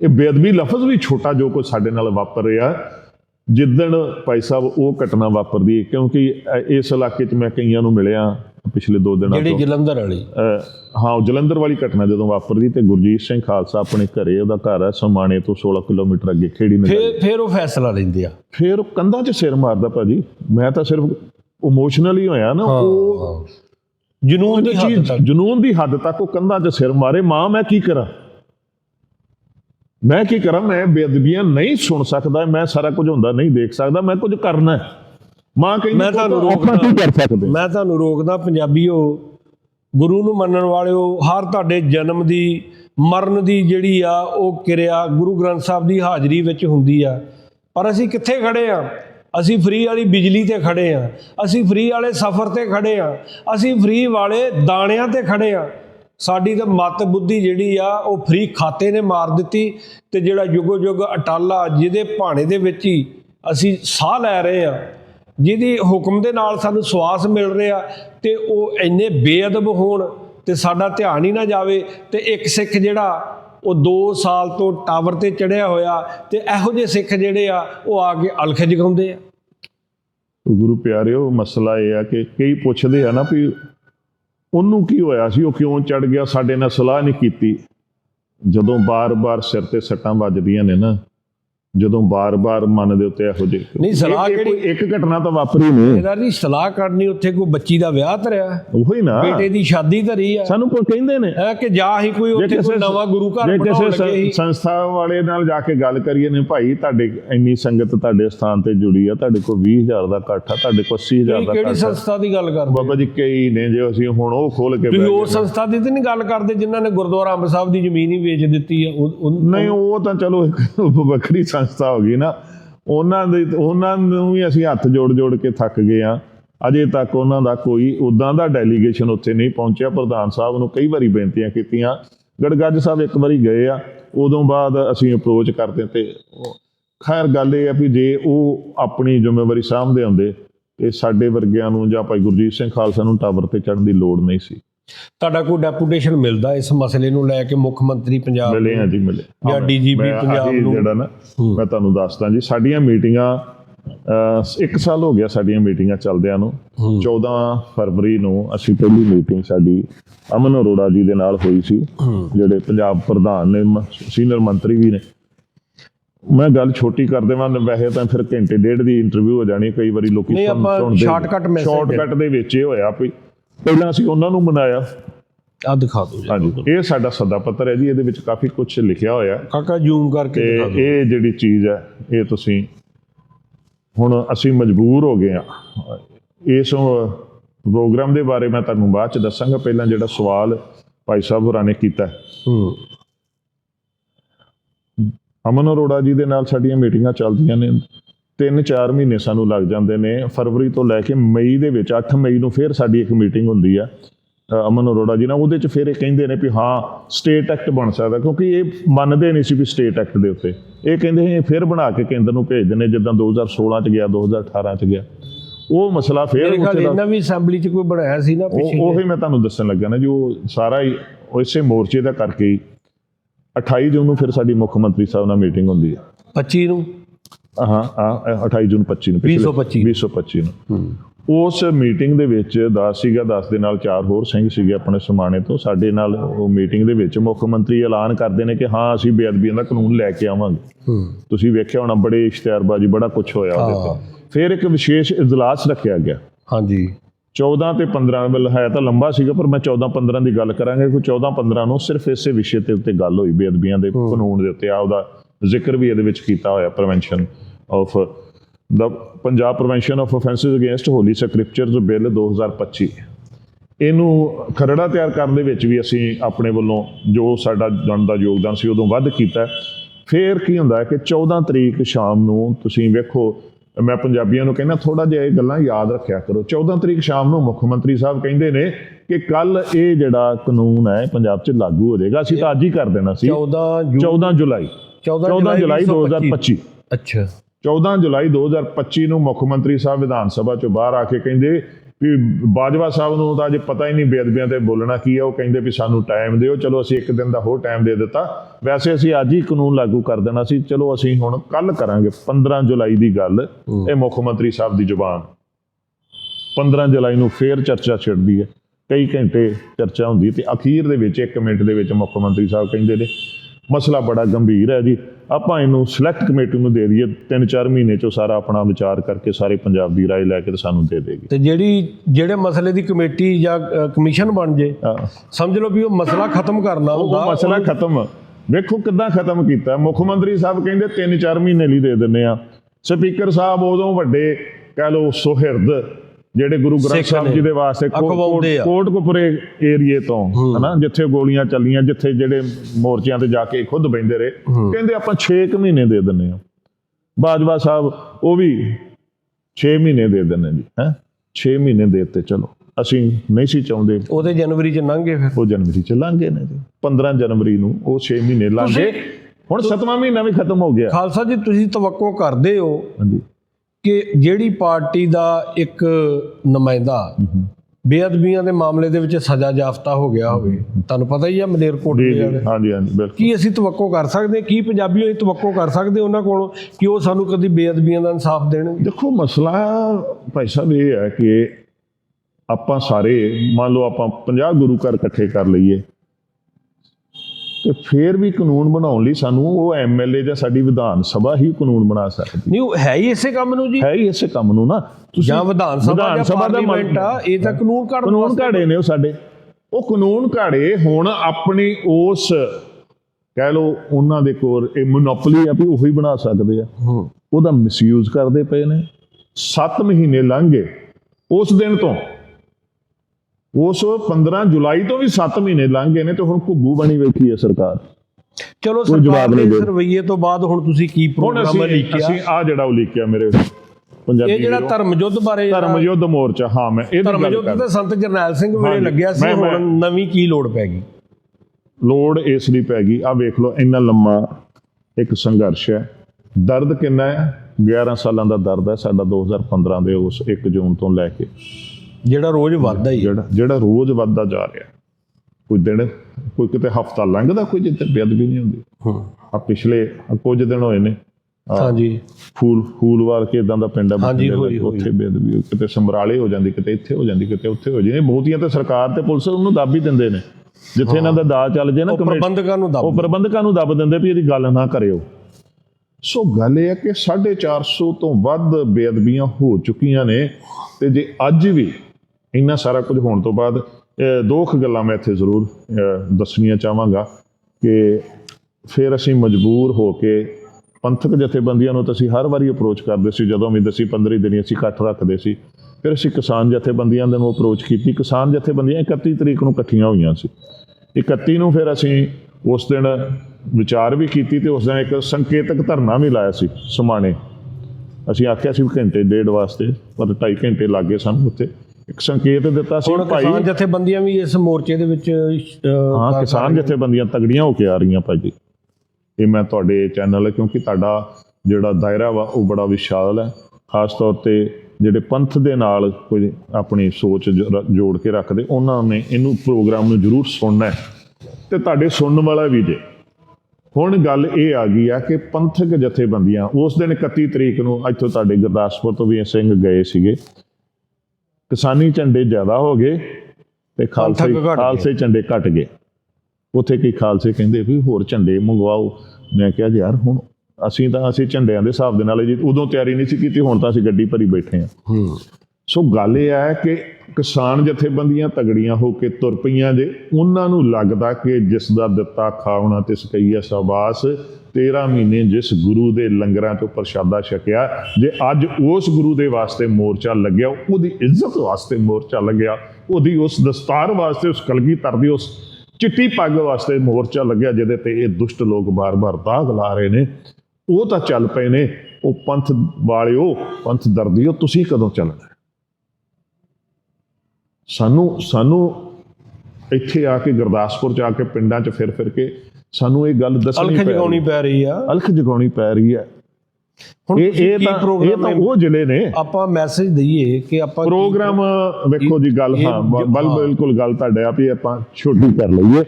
ਇਹ ਬੇਅਦਬੀ ਲਫ਼ਜ਼ ਵੀ ਛੋਟਾ ਜੋ ਕੁਝ ਸਾਡੇ ਨਾਲ ਵਾਪਰ ਰਿਹਾ। ਜਿੱਦਣ ਭਾਈ ਸਾਹਿਬ ਉਹ ਘਟਨਾ ਵਾਪਰਦੀ, ਕਿਉਂਕਿ ਇਸ ਇਲਾਕੇ 'ਚ ਮੈਂ ਕਈਆਂ ਨੂੰ ਮਿਲਿਆ। ਪਿਛਲੇ 2 ਦਿਨਾਂ ਜਿਹੜੀ ਤੋਂ। ਜਲੰਧਰ ਵਾਲੀ। ਹਾਂ ਉਹ ਜਲੰਧਰ ਵਾਲੀ ਘਟਨਾ ਜਦੋਂ ਵਾਪਰਦੀ ਤੇ ਗੁਰਜੀਤ ਸਿੰਘ ਖਾਲਸਾ ਆਪਣੇ ਘਰੇ ਉਹਦਾ ਘਰ ਹੈ ਸਮਾਣੇ ਤੋਂ 16 ਕਿਲੋਮੀਟਰ ਅੱਗੇ ਖੇੜੀ ਨਗਰ। ਫਿਰ ਫਿਰ ਉਹ ਫੈਸਲਾ ਲੈਂਦੇ ਆ। ਫਿਰ ਉਹ ਕੰਧਾਂ 'ਚ ਸਿਰ ਮਾਰਦਾ ਭਾਜੀ। ਮੈਂ ਤਾਂ ਸਿਰਫ ਇਮੋਸ਼ਨਲੀ ਹੋਇਆ ਨਾ ਉਹ ਜਨੂਨ ਦੀ ਹੱਦ ਤੱਕ। ਜਨੂਨ ਦੀ ਹੱਦ ਤੱਕ ਉਹ ਕੰਧਾਂ 'ਚ ਸਿਰ ਮਾਰੇ। ਮਾਂ ਮੈਂ ਕੀ ਕਰਾਂ? ਮੈਂ ਕੀ ਕਰਾਂ? ਮੈਂ ਬੇਅਦਬੀਆਂ ਨਹੀਂ ਸੁਣ ਸਕਦਾ ਮੈਂ ਸਾਰਾ ਕੁਝ ਹੁੰਦਾ ਨਹੀਂ ਦੇਖ ਸਕਦਾ ਮੈਂ ਕੁਝ ਕਰਨਾ ਹੈ। ਮਾਂ ਕਹਿੰਦੀ ਮੈਂ ਤੁਹਾਨੂੰ ਆਪਾਂ ਕੀ ਕਰ ਸਕਦੇ? ਮੈਂ ਤੁਹਾਨੂੰ ਰੋਕਦਾ ਪੰਜਾਬੀਓ ਗੁਰੂ ਨੂੰ ਮੰਨਣ ਵਾਲਿਓ ਹਰ ਤੁਹਾਡੇ ਜਨਮ ਦੀ ਮਰਨ ਦੀ ਜਿਹੜੀ ਆ ਉਹ ਕਿਰਿਆ ਗੁਰੂ ਗ੍ਰੰਥ ਸਾਹਿਬ ਦੀ ਹਾਜ਼ਰੀ ਵਿੱਚ ਹੁੰਦੀ ਆ। ਪਰ ਅਸੀਂ ਕਿੱਥੇ ਖੜੇ ਆ? ਅਸੀਂ ਫ੍ਰੀ ਵਾਲੀ ਬਿਜਲੀ ਤੇ ਖੜੇ ਆ। ਅਸੀਂ ਫ੍ਰੀ ਵਾਲੇ ਸਫ਼ਰ ਤੇ ਖੜੇ ਆ। ਅਸੀਂ ਫ੍ਰੀ ਵਾਲੇ ਦਾਣਿਆਂ ਤੇ ਖੜੇ ਆ। ਸਾਡੀ ਤਾਂ ਮਤ ਬੁੱਧੀ ਜਿਹੜੀ ਆ ਉਹ ਫ੍ਰੀ ਖਾਤੇ ਨੇ ਮਾਰ ਦਿੱਤੀ ਤੇ ਜਿਹੜਾ ਯੁਗੋ ਯੁਗ ਅਟਾਲਾ ਜਿਹਦੇ ਭਾਣੇ ਦੇ ਵਿੱਚ ਹੀ ਅਸੀਂ ਸਾਹ ਲੈ ਰਹੇ ਆ। ਜਿਹਦੀ ਹੁਕਮ ਦੇ ਨਾਲ ਸਾਨੂੰ ਸਵਾਸ ਮਿਲ ਰਿਹਾ ਤੇ ਉਹ ਇੰਨੇ ਬੇਅਦਬ ਹੋਣ ਤੇ ਸਾਡਾ ਧਿਆਨ ਹੀ ਨਾ ਜਾਵੇ ਤੇ ਇੱਕ ਸਿੱਖ ਜਿਹੜਾ ਉਹ 2 ਸਾਲ ਤੋਂ ਟਾਵਰ ਤੇ ਚੜਿਆ ਹੋਇਆ ਤੇ ਇਹੋ ਜਿਹੇ ਸਿੱਖ ਜਿਹੜੇ ਆ, ਉਹ ਆ ਕੇ ਅਲਖ ਜਗਾਉਂਦੇ ਆ। ਗੁਰੂ ਪਿਆਰਿਓ, ਮਸਲਾ ਇਹ ਆ ਕਿ ਕਈ ਪੁੱਛਦੇ ਆ ਨਾ ਵੀ ਉਹਨੂੰ ਕੀ ਹੋਇਆ ਸੀ, ਉਹ ਕਿਉਂ ਚੜ ਗਿਆ, ਸਾਡੇ ਨਾਲ ਸਲਾਹ ਨਹੀਂ ਕੀਤੀ। ਜਦੋਂ ਬਾਰ-ਬਾਰ ਸਿਰ ਤੇ ਸੱਟਾਂ ਵੱਜਦੀਆਂ ਨੇ ਨਾ ਜਦੋਂ ਬਾਰ-ਬਾਰ ਮਨ ਦੇ ਉੱਤੇ ਇਹੋ ਜਿਹੇ ਨਹੀਂ, ਸਲਾਹ ਕਿਹੜੀ- ਇੱਕ ਘਟਨਾ ਤਾਂ ਵਾਪਰੀ ਨਹੀਂ। ਇਹਦਾ ਨਹੀਂ ਸਲਾਹ ਕਰਨੀ ਉੱਥੇ ਕੋਈ ਬੱਚੀ ਦਾ ਵਿਆਹ ਧਰਿਆ। ਉਹੀ ਨਾ। ਬੇਟੇ ਦੀ ਸ਼ਾਦੀ ਧਰੀ ਆ। ਸਾਨੂੰ ਕੋਈ ਕਹਿੰਦੇ ਨੇ। ਹੈ ਕਿ ਜਾ ਹੀ ਕੋਈ ਉੱਥੇ ਕੋਈ ਨਵਾਂ ਗੁਰੂ ਘਰ ਜੇ ਬਣਾਉਣ ਲੱਗੇ ਸੰ- ਸੰਸਥਾ ਵਾਲੇ ਨਾਲ ਜਾ ਕੇ ਗੱਲ ਕਰੀਏ ਨੇ ਭਾਈ ਤੁਹਾਡੇ ਇੰਨੀ ਸੰਗਤ ਤੁਹਾਡੇ ਸਥਾਨ ਤੇ ਜੁੜੀ ਆ ਤੁਹਾਡੇ ਕੋਲ 20000 ਦਾ ਇਕੱਠ ਆ ਤੁਹਾਡੇ ਕੋਲ 80000 ਦਾ ਕਿਹੜੀ ਇਕੱਠ ਆ। ਸੰਸਥਾ ਦੀ ਗੱਲ ਕਰਦੇ ਬਾਬਾ ਜੀ ਕਈ ਨੇ ਜੇ ਅਸੀਂ ਹੁਣ ਉਹ ਖੋਲ ਕੇ ਤੁਸੀਂ ਉਹ। ਸੰਸਥਾ ਦੀ ਤੇ ਨਹੀਂ ਗੱਲ ਕਰਦੇ ਜਿਨ੍ਹਾਂ ਨੇ ਗੁਰਦੁਆਰਾ ਅੰਬ ਸਾਹਿਬ ਦੀ ਜ਼ਮੀਨ ਹੀ ਵੇਚ ਦਿੱਤੀ ਆ ਨਹੀਂ ਉਹ ਤਾਂ ਚਲੋ ਇੱਕ ਵੱਖਰੀ ਸੰਸਥਾ ਹੋ ਗਈ ਨਾ, ਉਹਨਾਂ ਦੇ, ਉਹਨਾਂ ਨੂੰ ਵੀ ਅਸੀਂ ਹੱਥ ਜੋੜ ਜੋੜ ਕੇ ਥੱਕ ਗਏ ਆ ਅਜੇ ਤੱਕ ਉਹਨਾਂ ਦਾ ਕੋਈ ਉਦਾਂ ਦਾ ਡੈਲੀਗੇਸ਼ਨ ਉੱਥੇ ਨਹੀਂ ਪਹੁੰਚਿਆ। ਪ੍ਰਧਾਨ ਸਾਹਿਬ ਨੂੰ ਕਈ ਵਾਰੀ ਬੇਨਤੀਆਂ ਕੀਤੀਆਂ। ਗੜਗੱਜ ਸਾਹਿਬ ਇੱਕ ਵਾਰੀ ਗਏ ਆ। ਉਦੋਂ ਬਾਅਦ ਅਸੀਂ ਅਪਰੋਚ ਕਰਦੇ ਤੇ ਖੈਰ ਗੱਲ ਇਹ ਆ ਵੀ ਜੇ ਉਹ ਆਪਣੀ ਜ਼ਿੰਮੇਵਾਰੀ ਸਾਂਭਦੇ ਆਉਂਦੇ ਤੇ ਸਾਡੇ ਵਰਗਿਆਂ ਨੂੰ ਜਾਂ ਭਾਈ ਗੁਰਜੀਤ ਸਿੰਘ ਖਾਲਸਾ ਨੂੰ ਟਾਵਰ ਤੇ ਚੜ੍ਹਨ ਦੀ ਲੋੜ ਨਹੀਂ ਸੀ। ਤੁਹਾਡਾ ਕੋਈ ਡੈਪੂਟੇਸ਼ਨ ਮਿਲਦਾ ਇਸ ਮਸਲੇ ਨੂੰ ਲੈ ਕੇ ਮੁੱਖ ਮੰਤਰੀ ਪੰਜਾਬ ਮਿਲੇ ਆ ਜੀ ਮਿਲੇ। ਜਾਂ ਮੈਂ ਪੰਜਾਬ ਨੂੰ- ਜਿਹੜਾ ਨਾ ਮੈਂ ਤੁਹਾਨੂੰ ਦੱਸਦਾ ਜੀ ਸਾਡੀਆਂ ਮੀਟਿੰਗਾਂ ਇੱਕ ਸਾਲ ਹੋ ਗਿਆ ਸਾਡੀਆਂ ਮੀਟਿੰਗਾਂ ਚੱਲਦਿਆਂ ਨੂੰ। 14 ਫਰਵਰੀ ਨੂੰ ਅਸੀਂ ਪਹਿਲੀ ਮੀਟਿੰਗ ਸਾਡੀ ਅਮਨ ਅਰੋੜਾ ਜੀ ਦੇ ਨਾਲ ਹੋਈ ਸੀ। ਜਿਹੜੇ ਪੰਜਾਬ ਪ੍ਰਧਾਨ ਨੇ ਸੀਨੀਅਰ ਮੰਤਰੀ ਵੀ ਨੇ। ਮੈਂ ਗੱਲ ਛੋਟੀ ਕਰ ਦੇਵਾਂ ਵੈਸੇ ਤਾਂ ਫਿਰ ਘੰਟੇ ਡੇਢ ਦੀ ਇੰਟਰਵਿਊ ਹੋ ਜਾਣੀ ਕਈ ਵਾਰੀ ਲੋਕੀ ਆਪਾਂ shortcut message ਸ਼ਾਰਟਕਟ ਦੇ ਵਿੱਚ ਇਹ ਹੋਇਆ ਵੀ ਪਹਿਲਾਂ ਅਸੀਂ ਉਹਨਾਂ ਨੂੰ ਮਨਾਇਆ। ਆ ਦਿਖਾ ਦਿਓ ਹਾਂਜੀ ਇਹ ਸਾਡਾ ਸੱਦਾ ਪੱਤਰ ਹੈ ਜੀ ਇਹਦੇ ਵਿੱਚ ਕਾਫੀ ਕੁਝ ਲਿਖਿਆ ਹੋਇਆ। ਕਾਕਾ ਜ਼ੂਮ ਕਰਕੇ ਤੇ ਦਿਖਾ ਦਿਓ। ਇਹ ਜਿਹੜੀ ਚੀਜ਼ ਹੈ ਇਹ ਤੁਸੀਂ ਹੁਣ ਅਸੀਂ ਮਜਬੂਰ ਹੋ ਗਏ ਆ ਇਸ ਪ੍ਰੋਗਰਾਮ ਦੇ ਬਾਰੇ ਮੈਂ ਤੁਹਾਨੂੰ ਬਾਅਦ ਚ ਦੱਸਾਂਗਾ। ਪਹਿਲਾਂ ਜਿਹੜਾ ਸਵਾਲ ਭਾਈ ਸਾਹਿਬ ਹੋਰਾਂ ਨੇ ਕੀਤਾ ਹੈ। ਹੂੰ। ਅਮਨ ਅਰੋੜਾ ਜੀ ਦੇ ਨਾਲ ਸਾਡੀਆਂ ਮੀਟਿੰਗਾਂ ਚੱਲਦੀਆਂ ਨੇ। 3-4 ਮਹੀਨੇ ਸਾਨੂੰ ਲੱਗ ਜਾਂਦੇ ਨੇ। ਫਰਵਰੀ ਤੋਂ ਲੈ ਕੇ ਮਈ ਦੇ ਵਿੱਚ 8 ਮਈ ਨੂੰ ਫਿਰ ਸਾਡੀ ਇੱਕ ਮੀਟਿੰਗ ਹੁੰਦੀ ਆ ਅਮਨ ਅਰੋੜਾ ਜੀ ਨਾਲ। ਉਹਦੇ ਚ ਫਿਰ ਇਹ ਕਹਿੰਦੇ ਨੇ ਵੀ ਹਾਂ ਸਟੇਟ ਐਕਟ ਬਣ ਸਕਦਾ ਕਿਉਂਕਿ ਇਹ ਮੰਨਦੇ ਨਹੀਂ ਸੀ ਵੀ ਸਟੇਟ ਐਕਟ ਦੇ ਉੱਤੇ। ਇਹ ਕਹਿੰਦੇ ਇਹ ਫਿਰ ਬਣਾ ਕੇ ਕੇਂਦਰ ਨੂੰ ਭੇਜਦੇ ਨੇ ਜਿੱਦਾਂ 2016 ਚ ਗਿਆ 2018 ਚ ਗਿਆ। ਉਹ ਮਸਲਾ ਫਿਰ ਉੱਥੇ ਦਾ- ਇਹਨਾਂ ਵੀ ਅਸੈਂਬਲੀ 'ਚ ਕੋਈ ਬਣਾਇਆ ਸੀ ਨਾ ਉਹ ਪਿੱਛੇ ਉਹੀ ਮੈਂ ਤੁਹਾਨੂੰ ਦੱਸਣ ਲੱਗਾ ਨਾ ਜੀ ਉਹ ਸਾਰਾ ਹੀ ਇਸੇ ਮੋਰਚੇ ਦਾ ਕਰਕੇ ਹੀ 28 ਜੂਨ ਨੂੰ ਫਿਰ ਸਾਡੀ ਮੁੱਖ ਮੰਤਰੀ ਸਾਹਿਬ ਨਾਲ ਮੀਟਿੰਗ ਹੁੰਦੀ ਹੈ 25 ਨੂੰ? ਹਾਂ ਹਾਂ 28 ਜੂਨ 25 ਨੂੰ ਪਿਛਲੇ- 2025 2025 ਨੂੰ। ਉਸ ਮੀਟਿੰਗ ਦੇ ਵਿੱਚ 10 ਸੀਗਾ 10 ਦੇ ਨਾਲ ਚਾਰ ਹੋਰ ਸਿੰਘ ਸੀਗੇ ਆਪਣੇ ਸਮਾਣੇ ਤੋਂ। ਸਾਡੇ ਨਾਲ ਉਹ ਮੀਟਿੰਗ ਦੇ ਵਿੱਚ ਮੁੱਖ ਮੰਤਰੀ ਐਲਾਨ ਕਰਦੇ ਨੇ ਕਿ ਹਾਂ ਅਸੀਂ ਬੇਅਦਬੀਆਂ ਦਾ ਕਾਨੂੰਨ ਲੈ ਕੇ ਆਵਾਂਗੇ। ਤੁਸੀਂ ਵੇਖਿਆ ਹੋਣਾ ਬੜੇ ਇਸ਼ਤਿਹਾਰਬਾਜ਼ੀ ਬੜਾ ਕੁਝ ਹੋਇਆ ਉਹਦੇ। ਤੇ। ਫਿਰ ਇੱਕ ਵਿਸ਼ੇਸ਼ ਇਜਲਾਸ ਰੱਖਿਆ ਗਿਆ। ਹਾਂਜੀ। 14 ਤੇ 15 ਵੱਲ ਹੈ ਤਾਂ ਲੰਬਾ ਸੀਗਾ ਪਰ ਮੈਂ 14 15 ਦੀ ਗੱਲ ਕਰਾਂਗੇ ਕਿ 14 15 ਨੂੰ ਸਿਰਫ ਇਸੇ ਵਿਸ਼ੇ ਤੇ ਉੱਤੇ ਗੱਲ ਹੋਈ ਬੇਅਦਬੀਆਂ ਦੇ ਕਾਨੂੰਨ ਦੇ ਉੱਤੇ ਆ ਉਹਦਾ ਜ਼ਿਕਰ ਵੀ ਇਹਦੇ ਵਿੱਚ ਕੀਤਾ ਹੋਇਆ prevention of the Punjab prevention of offences against holy scriptures bill 2025 ਇਹਨੂੰ ਖਰੜਾ ਤਿਆਰ ਕਰਨ ਦੇ ਵਿੱਚ ਵੀ ਅਸੀਂ ਆਪਣੇ ਵੱਲੋਂ ਜੋ ਸਾਡਾ ਜਨ ਦਾ ਯੋਗਦਾਨ ਸੀ ਉਦੋਂ ਵੱਧ ਕੀਤਾ। ਫੇਰ ਕੀ ਹੁੰਦਾ ਹੈ ਕਿ 14 ਤਰੀਕ ਸ਼ਾਮ ਨੂੰ ਤੁਸੀਂ ਵੇਖੋ ਮੈਂ ਪੰਜਾਬੀਆਂ ਨੂੰ ਕਹਿੰਦਾ ਥੋੜਾ ਜਿਹਾ ਇਹ ਗੱਲਾਂ ਯਾਦ ਰੱਖਿਆ ਕਰੋ। 14 ਤਰੀਕ ਸ਼ਾਮ ਨੂੰ ਮੁੱਖ ਮੰਤਰੀ ਸਾਹਿਬ ਕਹਿੰਦੇ ਨੇ ਕਿ ਕੱਲ ਇਹ ਜਿਹੜਾ ਕਾਨੂੰਨ ਹੈ ਪੰਜਾਬ 'ਚ ਲਾਗੂ ਹੋ ਜਾਏਗਾ। ਅਸੀਂ ਤਾਂ ਅੱਜ ਹੀ ਕਰ ਦੇਣਾ ਸੀ। 14 ਜੂਨ 14 ਜੁਲਾਈ। 14 ਜੁਲਾਈ 2025 ਅੱਛਾ। 14 ਜੁਲਾਈ 2025 ਨੂੰ ਮੁੱਖ ਮੰਤਰੀ ਸਾਹਿਬ ਵਿਧਾਨ ਸਭਾ ਚੋਂ ਬਾਹਰ ਆ ਕੇ ਕਹਿੰਦੇ ਵੀ ਬਾਜਵਾ ਸਾਹਿਬ ਨੂੰ ਤਾਂ ਅਜੇ ਪਤਾ ਹੀ ਨਹੀਂ ਬੇਅਦਬੀਆਂ ਤੇ ਬੋਲਣਾ ਕੀ ਹੈ ਉਹ ਕਹਿੰਦੇ ਵੀ ਸਾਨੂੰ ਟਾਈਮ ਦਿਓ ਚਲੋ ਅਸੀਂ ਇੱਕ ਦਿਨ ਦਾ ਹੋਰ ਟਾਈਮ ਦੇ ਦਿੱਤਾ। ਵੈਸੇ ਅਸੀਂ ਅੱਜ ਹੀ ਕਾਨੂੰਨ ਲਾਗੂ ਕਰ ਦੇਣਾ ਸੀ ਚਲੋ ਅਸੀਂ ਹੁਣ ਕੱਲ ਕਰਾਂਗੇ 15 ਜੁਲਾਈ ਦੀ ਗੱਲ ਇਹ ਮੁੱਖ ਮੰਤਰੀ ਸਾਹਿਬ ਦੀ ਜ਼ੁਬਾਨ। 15 ਜੁਲਾਈ ਨੂੰ ਫੇਰ ਚਰਚਾ ਛਿੜਦੀ ਹੈ ਕਈ ਘੰਟੇ ਚਰਚਾ ਹੁੰਦੀ ਤੇ ਅਖੀਰ ਦੇ ਵਿੱਚ 1 ਮਿੰਟ ਦੇ ਵਿੱਚ ਮੁੱਖ ਮੰਤਰੀ ਸਾਹਿਬ ਕਹਿੰਦੇ ਨੇ ਮਸਲਾ ਬੜਾ ਗੰਭੀਰ ਹੈ ਜੀ ਆਪਾਂ ਇਹਨੂੰ ਸਿਲੈਕਟ ਕਮੇਟੀ ਨੂੰ ਦੇ ਦਈਏ 3-4 ਮਹੀਨੇ ਚੋਂ ਸਾਰਾ ਆਪਣਾ ਵਿਚਾਰ ਕਰਕੇ ਸਾਰੇ ਪੰਜਾਬ ਦੀ رائے ਲੈ ਕੇ ਤੇ ਸਾਨੂੰ ਦੇ ਦੇਗੀ ਤੇ ਜਿਹੜੀ ਜਿਹੜੇ ਮਸਲੇ ਦੀ ਕਮੇਟੀ ਜਾਂ ਅ, ਕਮਿਸ਼ਨ ਬਣ ਜੇ ਆਹ, ਸਮਝ ਲਓ ਵੀ ਉਹ ਮਸਲਾ ਖਤਮ ਕਰਨਾ ਉਹ ਹੁੰਦਾ ਉਹ ਮਸਲਾ ਖਤਮ ਵੇਖੋ ਕਿੱਦਾਂ ਖਤਮ ਕੀਤਾ ਮੁੱਖ ਮੰਤਰੀ ਸਾਹਿਬ ਕਹਿੰਦੇ 3-4 ਮਹੀਨੇ ਲਈ ਦੇ ਦਿੰਨੇ ਆ ਸਪੀਕਰ ਸਾਹਿਬ ਉਦੋਂ ਵੱਡੇ ਕਹਿ ਲਓ ਸੁਹਿਰਦ ਜਿਹੜੇ ਗੁਰੂ ਗ੍ਰੰਥ ਸਾਹਿਬ। ਜੀ ਦੇ ਵਾਸਤੇ। ਕੋਟਕਪੁਰੇ ਏਰੀਏ ਤੋਂ ਹਨਾ ਜਿੱਥੇ ਗੋਲੀਆਂ ਚੱਲੀਆਂ ਜਿੱਥੇ ਜਿਹੜੇ ਮੋਰਚਿਆਂ ਤੇ ਜਾ ਕੇ ਖੁਦ ਬੈੰਦੇ ਰਹੇ। ਕਹਿੰਦੇ ਆਪਾਂ 6 ਮਹੀਨੇ ਦੇ ਦਿੰਨੇ ਆ ਬਾਜਵਾ ਸਾਹਿਬ ਉਹ ਵੀ 6 ਮਹੀਨੇ ਦੇ ਦਿੰਨੇ ਜੀ ਹੈ? 6 ਮਹੀਨੇ ਦੇ ਦਿੱਤੇ ਚਲੋ ਅਸੀਂ ਨਹੀਂ ਸੀ ਚਾਹੁੰਦੇ। ਉਹਦੇ ਜਨਵਰੀ ਚ ਲੰਘੇ ਫਿਰ। ਉਹ ਜਨਵਰੀ ਚ ਲੰਘ ਨੇ ਜੀ। 15 ਜਨਵਰੀ ਨੂੰ ਉਹ 6 ਮਹੀਨੇ ਲੰਘ। ਹੁਣ 7ਵਾਂ ਮਹੀਨਾ ਵੀ ਖਤਮ ਹੋ ਗਿਆ। ਖਾਲਸਾ ਜੀ ਤੁਸੀਂ ਤਵੱਕੋ ਕਰਦੇ ਹੋ। ਹਾਂਜੀ। ਕਿ ਜਿਹੜੀ ਪਾਰਟੀ ਦਾ ਇੱਕ ਨੁਮਾਇੰਦਾ ਬੇਅਦਬੀਆਂ ਦੇ ਮਾਮਲੇ ਦੇ ਵਿੱਚ ਸਜ਼ਾ ਜਾਫਤਾ ਹੋ ਗਿਆ ਹੋਵੇ ਤੁਹਾਨੂੰ ਪਤਾ ਹੀ ਹੈ ਮਲੇਰਕੋਟਲੇ ਵਾਲੇ ਹਾਂਜੀ ਹਾਂਜੀ ਬਿਲਕੁਲ। ਕੀ ਅਸੀਂ ਤਵੱਕੋ ਕਰ ਸਕਦੇ ਹਾਂ? ਕੀ ਪੰਜਾਬੀ ਅਸੀਂ ਤਵੱਕੋ ਕਰ ਸਕਦੇ ਉਹਨਾਂ ਕੋਲੋਂ ਕਿ ਉਹ ਸਾਨੂੰ ਕਦੀ ਬੇਅਦਬੀਆਂ ਦਾ ਇਨਸਾਫ ਦੇਣਗੇ? ਦੇਖੋ ਮਸਲਾ ਭਾਈ ਸਾਹਿਬ ਇਹ ਹੈ ਕਿ ਆਪਾਂ ਸਾਰੇ ਮੰਨ ਲਓ ਆਪਾਂ 50 ਗੁਰੂ ਘਰ ਇਕੱਠੇ ਕਰ ਲਈਏ ਤੇ ਫੇਰ ਵੀ ਕਾਨੂੰਨ ਬਣਾਉਣ ਲਈ ਸਾਨੂੰ ਉਹ ਐਮਐਲਏ ਜਾਂ ਸਾਡੀ ਵਿਧਾਨ ਸਭਾ ਹੀ ਕਾਨੂੰਨ ਬਣਾ ਸਕਦੀ। ਨਹੀਂ ਉਹ ਹੈ ਹੀ ਇਸੇ ਕੰਮ ਨੂੰ ਜੀ। ਹੈ ਹੀ ਇਸੇ ਕੰਮ ਨੂੰ ਨਾ। ਤੁਸੀਂ ਜਾਂ ਵਿਧਾਨ ਸਭਾ ਜਾਂ ਪਾਰਲੀਮੈਂਟ ਆ ਇਹ ਤਾਂ ਕਾਨੂੰਨ ਘੜਨ ਕਾਨੂੰਨ ਘਾੜੇ ਨੇ ਉਹ ਸਾਡੇ। ਉਹ ਕਾਨੂੰਨ ਘਾੜੇ ਹੁਣ ਆਪਣੀ ਉਸ ਕਹਿ ਲਓ ਉਹਨਾਂ ਦੇ ਕੋਲ ਇਹ ਮੋਨੋਪੋਲੀ ਆ ਵੀ ਉਹੀ ਬਣਾ ਸਕਦੇ ਆ। ਹੂੰ। ਉਹਦਾ ਮਿਸਯੂਜ਼ ਕਰਦੇ ਪਏ ਨੇ। 7 ਮਹੀਨੇ ਲੰਘ ਗਏ। ਉਸ ਦਿਨ ਤੋਂ ਉਸ 15 ਜੁਲਾਈ ਤੋਂ ਵੀ 7 ਮਹੀਨੇ ਲੰਘ ਗਏ ਨੇ ਤੇ ਹੁਣ ਘੁੱਗੂ ਬਣੀ ਬੈਠੀ ਹੈ ਸਰਕਾਰ। ਚਲੋ ਸਰਕਾਰ ਦੇ ਰਵੱਈਏ ਤੋਂ ਬਾਅਦ ਹੁਣ ਤੁਸੀਂ ਕੀ ਪ੍ਰੋਗਰਾਮ ਲਿਖਿਆ ਅਸੀਂ ਆ ਜਿਹੜਾ ਉਹ ਲਿਖਿਆ ਮੇਰੇ ਪੰਜਾਬੀ ਇਹ ਜਿਹੜਾ ਧਰਮ ਯੁੱਧ ਬਾਰੇ ਧਰਮ ਯੁੱਧ ਮੋਰਚਾ ਹਾਂ ਮੈਂ ਇਹਦੀ ਧਰਮ ਯੁੱਧ ਤਾਂ ਸੰਤ ਜਰਨੈਲ ਸਿੰਘ ਵੇਲੇ ਲੱਗਿਆ ਸੀ ਹੁਣ ਨਵੀਂ ਕੀ ਲੋੜ ਪੈ ਗਈ? ਲੋੜ ਇਸ ਲਈ ਪੈ ਗਈ। ਆ ਵੇਖ ਲਓ ਇੰਨਾ ਲੰਮਾ ਇੱਕ ਸੰਘਰਸ਼ ਹੈ। ਦਰਦ ਕਿੰਨਾ ਹੈ? 11 ਸਾਲਾਂ ਦਾ ਦਰਦ ਹੈ ਸਾਡਾ 2015 ਦੇ ਉਸ 1 ਜੂਨ ਤੋਂ ਲੈ ਕੇ। ਜਿਹੜਾ ਰੋਜ਼ ਵੱਧਦਾ ਹੀ। ਜਿਹੜਾ ਜਿਹੜਾ ਰੋਜ਼ ਵੱਧਦਾ ਜਾ ਰਿਹਾ। ਕੋਈ ਦਿਨ ਕੋਈ ਕਿਤੇ ਹਫਤਾ ਲੰਘਦਾ ਕੋਈ ਜਿੱਥੇ ਬੇਅਦਬੀ ਨਹੀਂ ਹੁੰਦੀ। ਹੂੰ। ਆ ਪਿਛਲੇ ਕੁਝ ਦਿਨ ਹੋਏ ਨੇ। ਹਾਂਜੀ। ਫੂਲ ਫੂਲਵਾਲ ਕੇ ਇਦਾਂ ਦਾ ਪਿੰਡ ਹੈ ਹਾਂਜੀ, ਬਠਿੰਡੇ ਹੋਈ- ਦਾ, ਹੋਈ। ਉੱਥੇ ਬੇਅਦਬੀ ਕਿਤੇ ਸਮਰਾਲੇ ਹੋ ਜਾਂਦੀ ਕਿਤੇ ਇੱਥੇ ਹੋ ਜਾਂਦੀ ਕਿਤੇ ਉੱਥੇ ਹੋ ਜਾਂਦੀ। ਬਹੁਤੀਆਂ ਤਾਂ ਸਰਕਾਰ ਤੇ ਪੁਲਿਸ ਉਹਨੂੰ ਦੱਬ ਹੀ ਦਿੰਦੇ ਨੇ। ਜਿੱਥੇ ਇਹਨਾਂ ਦਾ ਦਾਅ ਚੱਲ ਜੇ ਨਾ ਉਹ ਪ੍ਰਬੰਧਕਾਂ ਨੂੰ ਉਹ ਦੱਬ ਪ੍ਰਬੰਧਕਾਂ ਨੂੰ ਦੱਬ ਦਿੰਦੇ ਵੀ ਇਹਦੀ ਗੱਲ ਨਾ ਕਰਿਓ। ਸੋ ਗੱਲ ਇਹ ਹੈ ਕਿ 450 ਤੋਂ ਵੱਧ ਬੇਅਦਬੀਆਂ ਹੋ ਚੁੱਕੀਆਂ ਨੇ। ਤੇ ਜੇ ਅੱਜ ਵੀ ਇੰਨਾ ਸਾਰਾ ਕੁਝ ਹੋਣ ਤੋਂ ਬਾਅਦ ਅਹ, ਦੋ ਕੁ ਗੱਲਾਂ ਮੈਂ ਇੱਥੇ ਜ਼ਰੂਰ ਦੱਸਣੀਆਂ ਚਾਹਾਂਗਾ ਕਿ ਫਿਰ ਅਸੀਂ ਮਜਬੂਰ ਹੋ ਕੇ ਪੰਥਕ ਜਥੇਬੰਦੀਆਂ ਨੂੰ ਤਾਂ ਅਸੀਂ ਹਰ ਵਾਰੀ ਅਪਰੋਚ ਕਰਦੇ ਸੀ ਜਦੋਂ ਵੀ ਦਸੀ 15 ਦਿਨੀ ਅਸੀਂ ਇਕੱਠ ਰੱਖਦੇ ਸੀ। ਫਿਰ ਅਸੀਂ ਕਿਸਾਨ ਜਥੇਬੰਦੀਆਂ ਦੇ ਨੂੰ ਅਪਰੋਚ ਕੀਤੀ। ਕਿਸਾਨ ਜਥੇਬੰਦੀਆਂ 31 ਤਰੀਕ ਨੂੰ ਇਕੱਠੀਆਂ ਹੋਈਆਂ ਸੀ। 31 ਨੂੰ ਫਿਰ ਅਸੀਂ ਉਸ ਦਿਨ ਵਿਚਾਰ ਵੀ ਕੀਤੀ ਤੇ ਉਸ ਦਿਨ ਇੱਕ ਸੰਕੇਤਕ ਧਰਨਾ ਵੀ ਲਾਇਆ ਸੀ ਸਮਾਣੇ। ਅਸੀਂ ਆਖਿਆ ਸੀ ਵੀ ਘੰਟੇ ਡੇਢ ਵਾਸਤੇ ਪਰ 2.5 ਘੰਟੇ ਲੱਗੇ ਸਾਨੂੰ ਉੱਥੇ। ਇੱਕ ਸੰਕੇਤ ਦਿੱਤਾ ਸੀ ਹੁਣ ਭਾਈ। ਕਿਸਾਨ ਜਥੇਬੰਦੀਆਂ ਵੀ ਇਸ ਮੋਰਚੇ ਦੇ ਵਿੱਚ ਹਾਂ ਕਿਸਾਨ ਜਥੇਬੰਦੀਆਂ ਤਗੜੀਆਂ ਹੋ ਕੇ ਆ ਰਹੀਆਂ ਭਾਜੀ ਇਹ ਮੈਂ ਤੁਹਾਡੇ ਚੈਨਲ ਕਿਉਂਕਿ ਤੁਹਾਡਾ ਜਿਹੜਾ ਦਾਇਰਾ ਵਾ ਉਹ ਬੜਾ ਵਿਸ਼ਾਲ ਹੈ। ਖਾਸ ਤੌਰ ਤੇ ਜਿਹੜੇ ਪੰਥ ਦੇ ਨਾਲ ਕੋਈ ਆਪਣੀ ਸੋਚ ਜੋੜ ਕੇ ਰੱਖਦੇ ਉਹਨਾਂ ਨੇ ਇਹਨੂੰ ਪ੍ਰੋਗਰਾਮ ਨੂੰ ਜ਼ਰੂਰ ਸੁਣਨਾ ਹੈ। ਤੇ ਤੁਹਾਡੇ ਸੁਣਨ ਵਾਲਾ ਵੀ ਜੇ। ਹੁਣ ਗੱਲ ਇਹ ਆ ਗਈ ਆ ਕਿ ਪੰਥਕ ਜਥੇਬੰਦੀਆਂ ਉਸ ਦਿਨ 31 ਤਰੀਕ ਨੂੰ ਇੱਥੋਂ ਤੁਹਾਡੇ ਗੁਰਦਾਸਪੁਰ ਤੋਂ ਵੀ ਸਿੰਘ ਗਏ ਸੀਗੇ। ਕਿਸਾਨੀ ਝੰਡੇ ਜ਼ਿਆਦਾ ਹੋ ਗਏ ਤੇ ਖਾਲਸੇ। ਖਾਲਸੇ ਝੰਡੇ ਘਟ ਗਏ। ਉੱਥੇ ਕਈ ਖਾਲਸੇ ਕਹਿੰਦੇ ਵੀ ਹੋਰ ਝੰਡੇ ਮੰਗਵਾਓ। ਮੈਂ ਕਿਹਾ ਯਾਰ ਹੁਣ ਅਸੀਂ ਤਾਂ ਅਸੀਂ ਝੰਡਿਆਂ ਦੇ ਹਿਸਾਬ ਦੇ ਨਾਲ ਜੀ ਉਦੋਂ ਤਿਆਰੀ ਨਹੀਂ ਸੀ ਕੀਤੀ ਹੁਣ ਤਾਂ ਅਸੀਂ ਗੱਡੀ ਭਰੀ ਬੈਠੇ ਹਾਂ। ਸੋ ਗੱਲ ਇਹ ਹੈ ਕਿ ਕਿਸਾਨ ਜਥੇਬੰਦੀਆਂ ਤਗੜੀਆਂ ਹੋ ਕੇ ਤੁਰ ਪਈਆਂ ਜੇ ਉਹਨਾਂ ਨੂੰ ਲੱਗਦਾ ਕਿ ਜਿਸ ਦਾ ਦਿੱਤਾ ਖਾਵਣਾ ਤੇ ਸਕਈਆ ਸਵਾਸ 13 ਮਹੀਨੇ ਜਿਸ ਗੁਰੂ ਦੇ ਲੰਗਰਾਂ ਤੋਂ ਪ੍ਰਸ਼ਾਦਾ ਛਕਿਆ, ਜੇ ਅੱਜ ਉਸ ਗੁਰੂ ਦੇ ਵਾਸਤੇ ਮੋਰਚਾ ਲੱਗਿਆ, ਉਹਦੀ ਇੱਜ਼ਤ ਵਾਸਤੇ ਮੋਰਚਾ ਲੱਗਿਆ, ਉਹਦੀ ਉਸ ਦਸਤਾਰ ਵਾਸਤੇ, ਉਸ ਕਲਗੀਧਰ ਦੀ ਉਸ ਚਿੱਟੀ ਪੱਗ ਵਾਸਤੇ ਮੋਰਚਾ ਲੱਗਿਆ, ਜਿਹਦੇ ਤੇ ਇਹ ਦੁਸ਼ਟ ਲੋਕ ਬਾਰ-ਬਾਰ ਦਾਗ ਲਾ ਰਹੇ ਨੇ, ਉਹ ਤਾਂ ਚੱਲ ਪਏ ਨੇ, ਉਹ ਪੰਥ ਵਾਲਿਓ, ਪੰਥ ਦਰਦੀਓ, ਤੁਸੀਂ ਕਦੋਂ ਚੱਲਣਾ ਸਾਨੂੰ ਸਾਨੂੰ ਇੱਥੇ ਆ ਕੇ ਗੁਰਦਾਸਪੁਰ ਚ ਆ ਕੇ ਪਿੰਡਾਂ ਚ ਫਿਰ ਫਿਰ ਕੇ ਸਾਨੂੰ ਇਹ ਗੱਲ ਦੱਸਣੀ ਅਲਖ ਪੈ ਜਗਾਉਣੀ ਪੈ ਰਹੀ ਆ। ਅਲਖ ਜਗਾਉਣੀ ਪੈ ਰਹੀ ਹੈ। ਹੁਣ ਇਹ ਤਾਂ ਇਹ ਤਾਂ ਉਹ ਜ਼ਿਲ੍ਹੇ ਨੇ। ਆਪਾਂ ਮੈਸੇਜ ਦਈਏ ਕਿ ਆਪਾਂ ਪ੍ਰੋਗਰਾਮ ਵੇਖੋ ਜੀ ਗੱਲ ਹਾਂ ਬਲ। ਬਿਲਕੁਲ ਗੱਲ ਤੁਹਾਡੇ ਆ ਵੀ ਆਪਾਂ ਛੋਟੀ ਕਰ ਲਈਏ।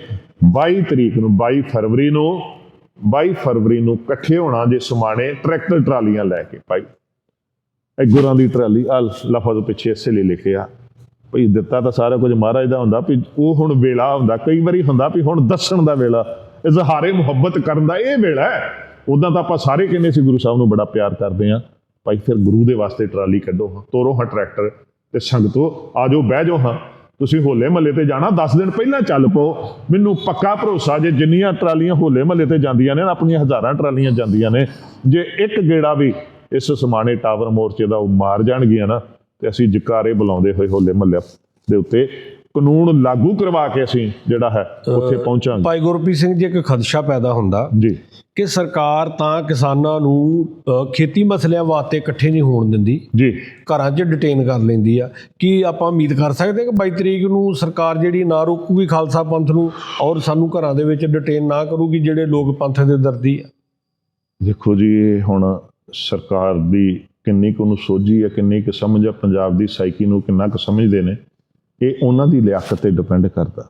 22 ਤਰੀਕ ਨੂੰ 22 ਫਰਵਰੀ ਨੂੰ 22 ਫਰਵਰੀ ਨੂੰ ਇਕੱਠੇ ਹੋਣਾ ਜੇ ਸਮਾਣੇ ਟਰੈਕਟਰ ਟਰਾਲੀਆਂ ਲੈ ਕੇ। ਭਾਈ ਇਹ ਗੁਰਾਂ ਦੀ ਟਰਾਲੀ ਆ ਲਫ਼ਜ਼ ਪਿੱਛੇ ਇਸੇ ਲਈ ਲਿਖਿਆ ਭਈ ਦਿੱਤਾ ਤਾਂ ਸਾਰਾ ਕੁਝ ਮਹਾਰਾਜ ਦਾ ਹੁੰਦਾ ਵੀ ਉਹ ਹੁਣ ਵੇਲਾ ਹੁੰਦਾ। ਕਈ ਵਾਰੀ ਹੁੰਦਾ ਵੀ ਹੁਣ ਦੱਸਣ ਦਾ ਵੇਲਾ। ਇਜ਼ਹਾਰੇ ਮੁਹੱਬਤ ਕਰਨ ਦਾ ਇਹ ਵੇਲਾ ਹੈ। ਉਦਾਂ ਤਾਂ ਆਪਾਂ ਸਾਰੇ ਕਹਿੰਦੇ ਸੀ ਗੁਰੂ ਸਾਹਿਬ ਨੂੰ ਬੜਾ ਪਿਆਰ ਕਰਦੇ ਆ ਭਾਈ ਫਿਰ ਗੁਰੂ ਦੇ ਵਾਸਤੇ ਟਰਾਲੀ ਕੱਢੋ ਹਾਂ ਤੋਰੋ ਹਾਂ ਟਰੈਕਟਰ ਤੇ ਸੰਗਤੋ ਆਜੋ ਬਹਿ ਜਾਓ ਹਾਂ। ਤੁਸੀਂ ਹੋਲੇ ਮਹੱਲੇ ਤੇ ਜਾਣਾ 10 ਦਿਨ ਪਹਿਲਾਂ ਚੱਲ ਪਓ। ਮੈਨੂੰ ਪੱਕਾ ਭਰੋਸਾ ਜੇ ਜਿੰਨੀਆਂ ਟਰਾਲੀਆਂ ਹੋਲੇ ਮਹੱਲੇ ਤੇ ਜਾਂਦੀਆਂ ਨੇ ਨਾ, ਆਪਣੀਆਂ ਹਜ਼ਾਰਾਂ ਟਰਾਲੀਆਂ ਜਾਂਦੀਆਂ ਨੇ ਜੇ ਇੱਕ ਗੇੜਾ ਵੀ ਇਸ ਸਮਾਣੇ ਟਾਵਰ ਮੋਰਚੇ ਦਾ ਉਹ ਮਾਰ ਜਾਣਗੀਆਂ ਨਾ ਤੇ ਅਸੀਂ ਜਕਾਰੇ ਬੁਲਾਉਂਦੇ ਹੋਏ ਹੋਲੇ ਮਹੱਲੇ ਦੇ ਉੱਤੇ ਕਾਨੂੰਨ ਲਾਗੂ ਕਰਵਾ ਕੇ ਅਸੀਂ ਜਿਹੜਾ ਹੈ ਉੱਥੇ ਪਹੁੰਚਾਂਗੇ। ਭਾਈ ਗੁਰਪ੍ਰੀਤ ਸਿੰਘ ਜੀ ਇੱਕ ਖਦਸ਼ਾ ਪੈਦਾ ਹੁੰਦਾ ਜੀ। ਕਿ ਸਰਕਾਰ ਤਾਂ ਕਿਸਾਨਾਂ ਨੂੰ ਖੇਤੀ ਮਸਲਿਆਂ ਵਾਸਤੇ ਇਕੱਠੇ ਨਹੀਂ ਹੋਣ ਦਿੰਦੀ। ਜੀ। ਘਰਾਂ 'ਚ ਡਿਟੇਨ ਕਰ ਲੈਂਦੀ ਆ। ਕੀ ਆਪਾਂ ਉਮੀਦ ਕਰ ਸਕਦੇ ਕਿ 22 ਤਰੀਕ ਨੂੰ ਸਰਕਾਰ ਜਿਹੜੀ ਨਾ ਰੋਕੂਗੀ ਖਾਲਸਾ ਪੰਥ ਨੂੰ ਔਰ ਸਾਨੂੰ ਘਰਾਂ ਦੇ ਵਿੱਚ ਡਿਟੇਨ ਨਾ ਕਰੂਗੀ ਜਿਹੜੇ ਲੋਕ ਪੰਥ ਦੇ ਦਰਦੀ ਆ? ਦੇਖੋ ਜੀ ਇਹ ਹੁਣ ਸਰਕਾਰ ਦੀ ਕਿੰਨੀ ਕੁ ਨੂੰ ਸੋਝੀ ਹੈ ਕਿੰਨੀ ਕੁ ਸਮਝ ਹੈ ਪੰਜਾਬ ਦੀ ਸਾਈਕੀ ਨੂੰ ਕਿੰਨਾ ਕੁ ਸਮਝਦੇ ਨੇ। ਇਹ ਉਹਨਾਂ ਦੀ ਲਿਆਕਤ ਤੇ ਡਿਪੈਂਡ ਕਰਦਾ।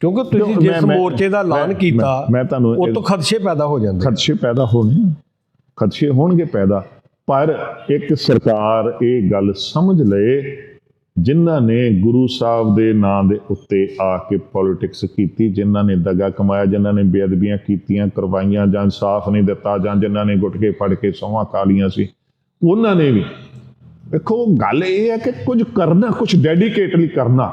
ਕਿਉਂਕਿ ਤੁਸੀਂ ਜਿਸ ਮੋਰਚੇ ਦਾ ਐਲਾਨ ਕੀਤਾ ਮੈਂ- ਤੁਹਾਨੂੰ ਉਹ ਤੋਂ ਖਦਸ਼ੇ ਪੈਦਾ ਹੋ ਜਾਂਦੇ। ਖਦਸ਼ੇ ਪੈਦਾ ਹੋਣੇ। ਖਦਸ਼ੇ ਹੋਣਗੇ ਪੈਦਾ ਪਰ ਇੱਕ ਸਰਕਾਰ ਇਹ ਗੱਲ ਸਮਝ ਲਏ ਜਿਨ੍ਹਾਂ ਨੇ ਗੁਰੂ ਸਾਹਿਬ ਦੇ ਨਾਂ ਦੇ ਉੱਤੇ ਆ ਕੇ ਪੋਲਿਟਿਕਸ ਕੀਤੀ ਜਿਨ੍ਹਾਂ ਨੇ ਦਗਾ ਕਮਾਇਆ ਜਿਨ੍ਹਾਂ ਨੇ ਬੇਅਦਬੀਆਂ ਕੀਤੀਆਂ ਕਰਵਾਈਆਂ ਜਾਂ ਇਨਸਾਫ ਨਹੀਂ ਦਿੱਤਾ ਜਾਂ ਜਿਨ੍ਹਾਂ ਨੇ ਗੁੱਟ ਕੇ ਫੜ ਕੇ ਸੌਂਹਾਂ ਖਾ ਲੀਆਂ ਸੀ ਉਹਨਾਂ ਨੇ ਵੀ ਵੇਖੋ, ਗੱਲ ਇਹ ਹੈ ਕਿ ਕੁਝ ਕਰਨਾ, ਕੁਝ ਡੈਡੀਕੇਟਲੀ ਕਰਨਾ।